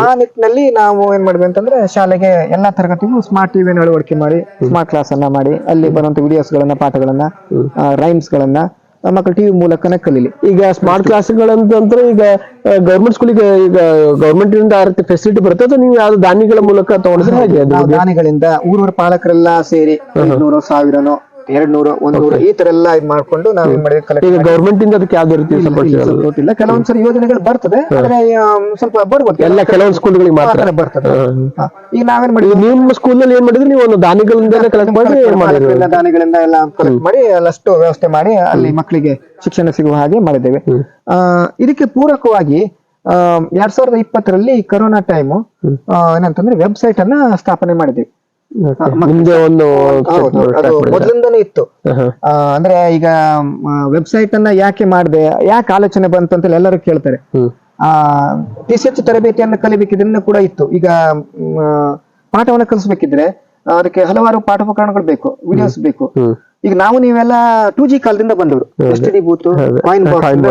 ಆ ನಿಟ್ಟಿನಲ್ಲಿ ನಾವು ಏನ್ ಮಾಡಿದ್ವಿ ಅಂತಂದ್ರೆ ಶಾಲೆಗೆ ಎಲ್ಲಾ ತರಗತಿಗೂ ಸ್ಮಾರ್ಟ್ ಟಿವಿಯನ್ನು ಅಳವಡಿಕೆ ಮಾಡಿ ಸ್ಮಾರ್ಟ್ ಕ್ಲಾಸ್ ಅನ್ನ ಮಾಡಿ ಅಲ್ಲಿ ಬರುವಂತ ವಿಡಿಯೋಸ್ ಗಳನ್ನ ಪಾಠಗಳನ್ನ ರೈಮ್ಸ್ ಗಳನ್ನ ಮಕ್ಕಳು ಟಿವಿ ಮೂಲಕನೇ ಕಲೀಲಿ. ಈಗ ಸ್ಮಾರ್ಟ್ ಕ್ಲಾಸ್ಗಳಂತಂದ್ರೆ ಈಗ ಗೌರ್ಮೆಂಟ್ ಸ್ಕೂಲಿಗೆ ಈಗ ಗೌರ್ಮೆಂಟ್ ಇಂದ ಆ ರೀತಿ ಫೆಸಿಲಿಟಿ ಬರುತ್ತೆ ಅಥವಾ ನೀವು ಯಾವ್ದು ದಾನಿಗಳ ಮೂಲಕ ತಗೊಂಡ್ರೆ ಹೇಗೆ ದಾನಿಗಳಿಂದ ಊರವರ ಪಾಲಕರೆಲ್ಲ ಸೇರಿ ನೂರು ಸಾವಿರನೋ ಎರಡ್ ನೂರು ಒಂದ್ ನೂರು ಈ ತರ ಎಲ್ಲ ಇದ್ ಮಾಡ್ಕೊಂಡು ನಾವು ಏನ್ ಮಾಡಿದ್ವಿ collect ಈಗ ಗೌರ್ಮೆಂಟ್ ಇಂದ ಅದಕ್ಕೆ ಯಾವ್ದೇ ರೀತಿ ಸಪೋರ್ಟ್ ಸಿಗಲ್ಲ support ಇಲ್ಲ. ಕೆಲವೊಂದ್ಸರಿ ಯೋಜನೆಗಳು ಬರ್ತದೆ ಆದ್ರೆ ಆ, ಸ್ವಲ್ಪ ಬರ್ಬೋದು ಎಲ್ಲ ಕೆಲವೊಂದು ಸ್ಕೂಲ್ಗಳಿಗೆ ಮಾತ್ರ. ಮಾತ್ರ ಬರ್ತದೆ. ಹಾ. ಈಗ ನಾವೇನ್ ಮಾಡಿದ್ವಿ? ನಿಮ್ಮ ಸ್ಕೂಲ್ನಲ್ಲಿ ಏನ್ ಮಾಡಿದ್ರಿ? ನೀವು ಒಂದು ದಾನಿಗಳಿಂದ ಕಲೆಕ್ಟ್ ಮಾಡಿ ಮಾಡಿದ್ರಿ ಪಾಲಕರಿಂದ ದಾನಿಗಳಿಂದ ಎಲ್ಲ ಕಲೆಕ್ಟ್ ಮಾಡಿ ಅಲ್ಲಷ್ಟು ವ್ಯವಸ್ಥೆ ಮಾಡಿ ಅಲ್ಲಿ ಮಕ್ಕಳಿಗೆ ಶಿಕ್ಷಣ ಸಿಗುವ ಹಾಗೆ ಮಾಡಿದ್ದೇವೆ. ಆ, ಇದಕ್ಕೆ ಪೂರಕವಾಗಿ ಆ, ಎರಡ್ ಸಾವಿರದ ಇಪ್ಪತ್ತರಲ್ಲಿ ಕೊರೋನಾ ಟೈಮ್ ಏನಂತಂದ್ರೆ ವೆಬ್ಸೈಟ್ ಅನ್ನ ಸ್ಥಾಪನೆ ಮಾಡಿದ್ವಿ ನಿಮ್ಗೆ ಒಂದು ಮೊದಲಿಂದನೇ ಇತ್ತು. ಅಂದ್ರೆ ಈಗ ವೆಬ್ಸೈಟ್ ಅನ್ನ ಯಾಕೆ ಮಾಡಿದೆ ಯಾಕೆ ಆಲೋಚನೆ ಬಂತು ಅಂತ ಎಲ್ಲರೂ ಕೇಳ್ತಾರೆ. ಆ ಟಿ ಸಿ ಎಚ್ ತರಬೇತಿಯನ್ನು ಕಲಿಬೇಕಿದ್ರೆ ಕೂಡ ಇತ್ತು. ಈಗ ಪಾಠವನ್ನ ಕಲಿಸ್ಬೇಕಿದ್ರೆ ಅದಕ್ಕೆ ಹಲವಾರು ಪಾಠೋಪಕರಣಗಳು ಬೇಕು ವಿಡಿಯೋಸ್ ಬೇಕು. ಈಗ ನಾವು ನೀವೆಲ್ಲ ಟೂ ಜಿ ಕಾಲದಿಂದ ಬಂದವರು ಎಸ್ ಡಿ ಬೂತ್ ಕಾಯಿನ್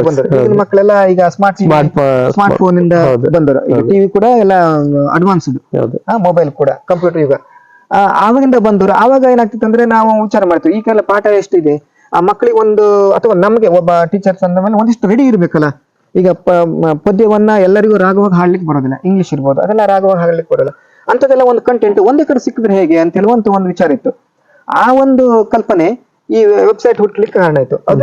ಬಂದರು ಈಗಿನ ಮಕ್ಕಳೆಲ್ಲ ಈಗ ಸ್ಮಾರ್ಟ್ ಸ್ಮಾರ್ಟ್ ಫೋನ್ ಇಂದ ಬಂದರು ಈಗ ಟಿವಿ ಕೂಡ ಎಲ್ಲ ಅಡ್ವಾನ್ಸ್ಡ್ ಮೊಬೈಲ್ ಕೂಡ ಕಂಪ್ಯೂಟರ್ ಯುಗ. ಆವಾಗಿಂದ ಬಂದವರು, ಆವಾಗ ಏನಾಗ್ತಿತ್ತು ಅಂದ್ರೆ ನಾವು ವಿಚಾರ ಮಾಡ್ತೀವಿ ಕಾಲ ಪಾಠ ಎಷ್ಟಿದೆ? ಆ, ಮಕ್ಕಳಿಗೆ ಒಂದು, ಅಥವಾ ನಮಗೆ ಒಬ್ಬ ಟೀಚರ್ಸ್ ಅಂದ ಮೇಲೆ ಒಂದಿಷ್ಟು ರೆಡಿ ಇರ್ಬೇಕಲ್ಲ? ಈಗ ಪದ್ಯವನ್ನ ಎಲ್ಲರಿಗೂ ರಾಗವಾಗಿ ಹಾಡ್ಲಿಕ್ಕೆ ಬರೋದಿಲ್ಲ ಇಂಗ್ಲಿಷ್ ಇರ್ಬೋದು, ಅದೆಲ್ಲ ರಾಗವಾಗಿ ಹಾಡ್ಲಿಕ್ಕೆ ಬರೋಲ್ಲ. ಅಂಥದ್ದೆಲ್ಲ ಒಂದು ಕಂಟೆಂಟ್ ಒಂದೇ ಕಡೆ ಸಿಕ್ಕಿದ್ರೆ ಹೇಗೆ ಅಂತ ಹೇಳುವಂತ ಒಂದು ವಿಚಾರ ಇತ್ತು. ಆ ಒಂದು ಕಲ್ಪನೆ ಈ ವೆಬ್ಸೈಟ್ ಹುಟ್ಲಿಕ್ಕೆ ಕಾರಣ ಆಯ್ತು. ಅದು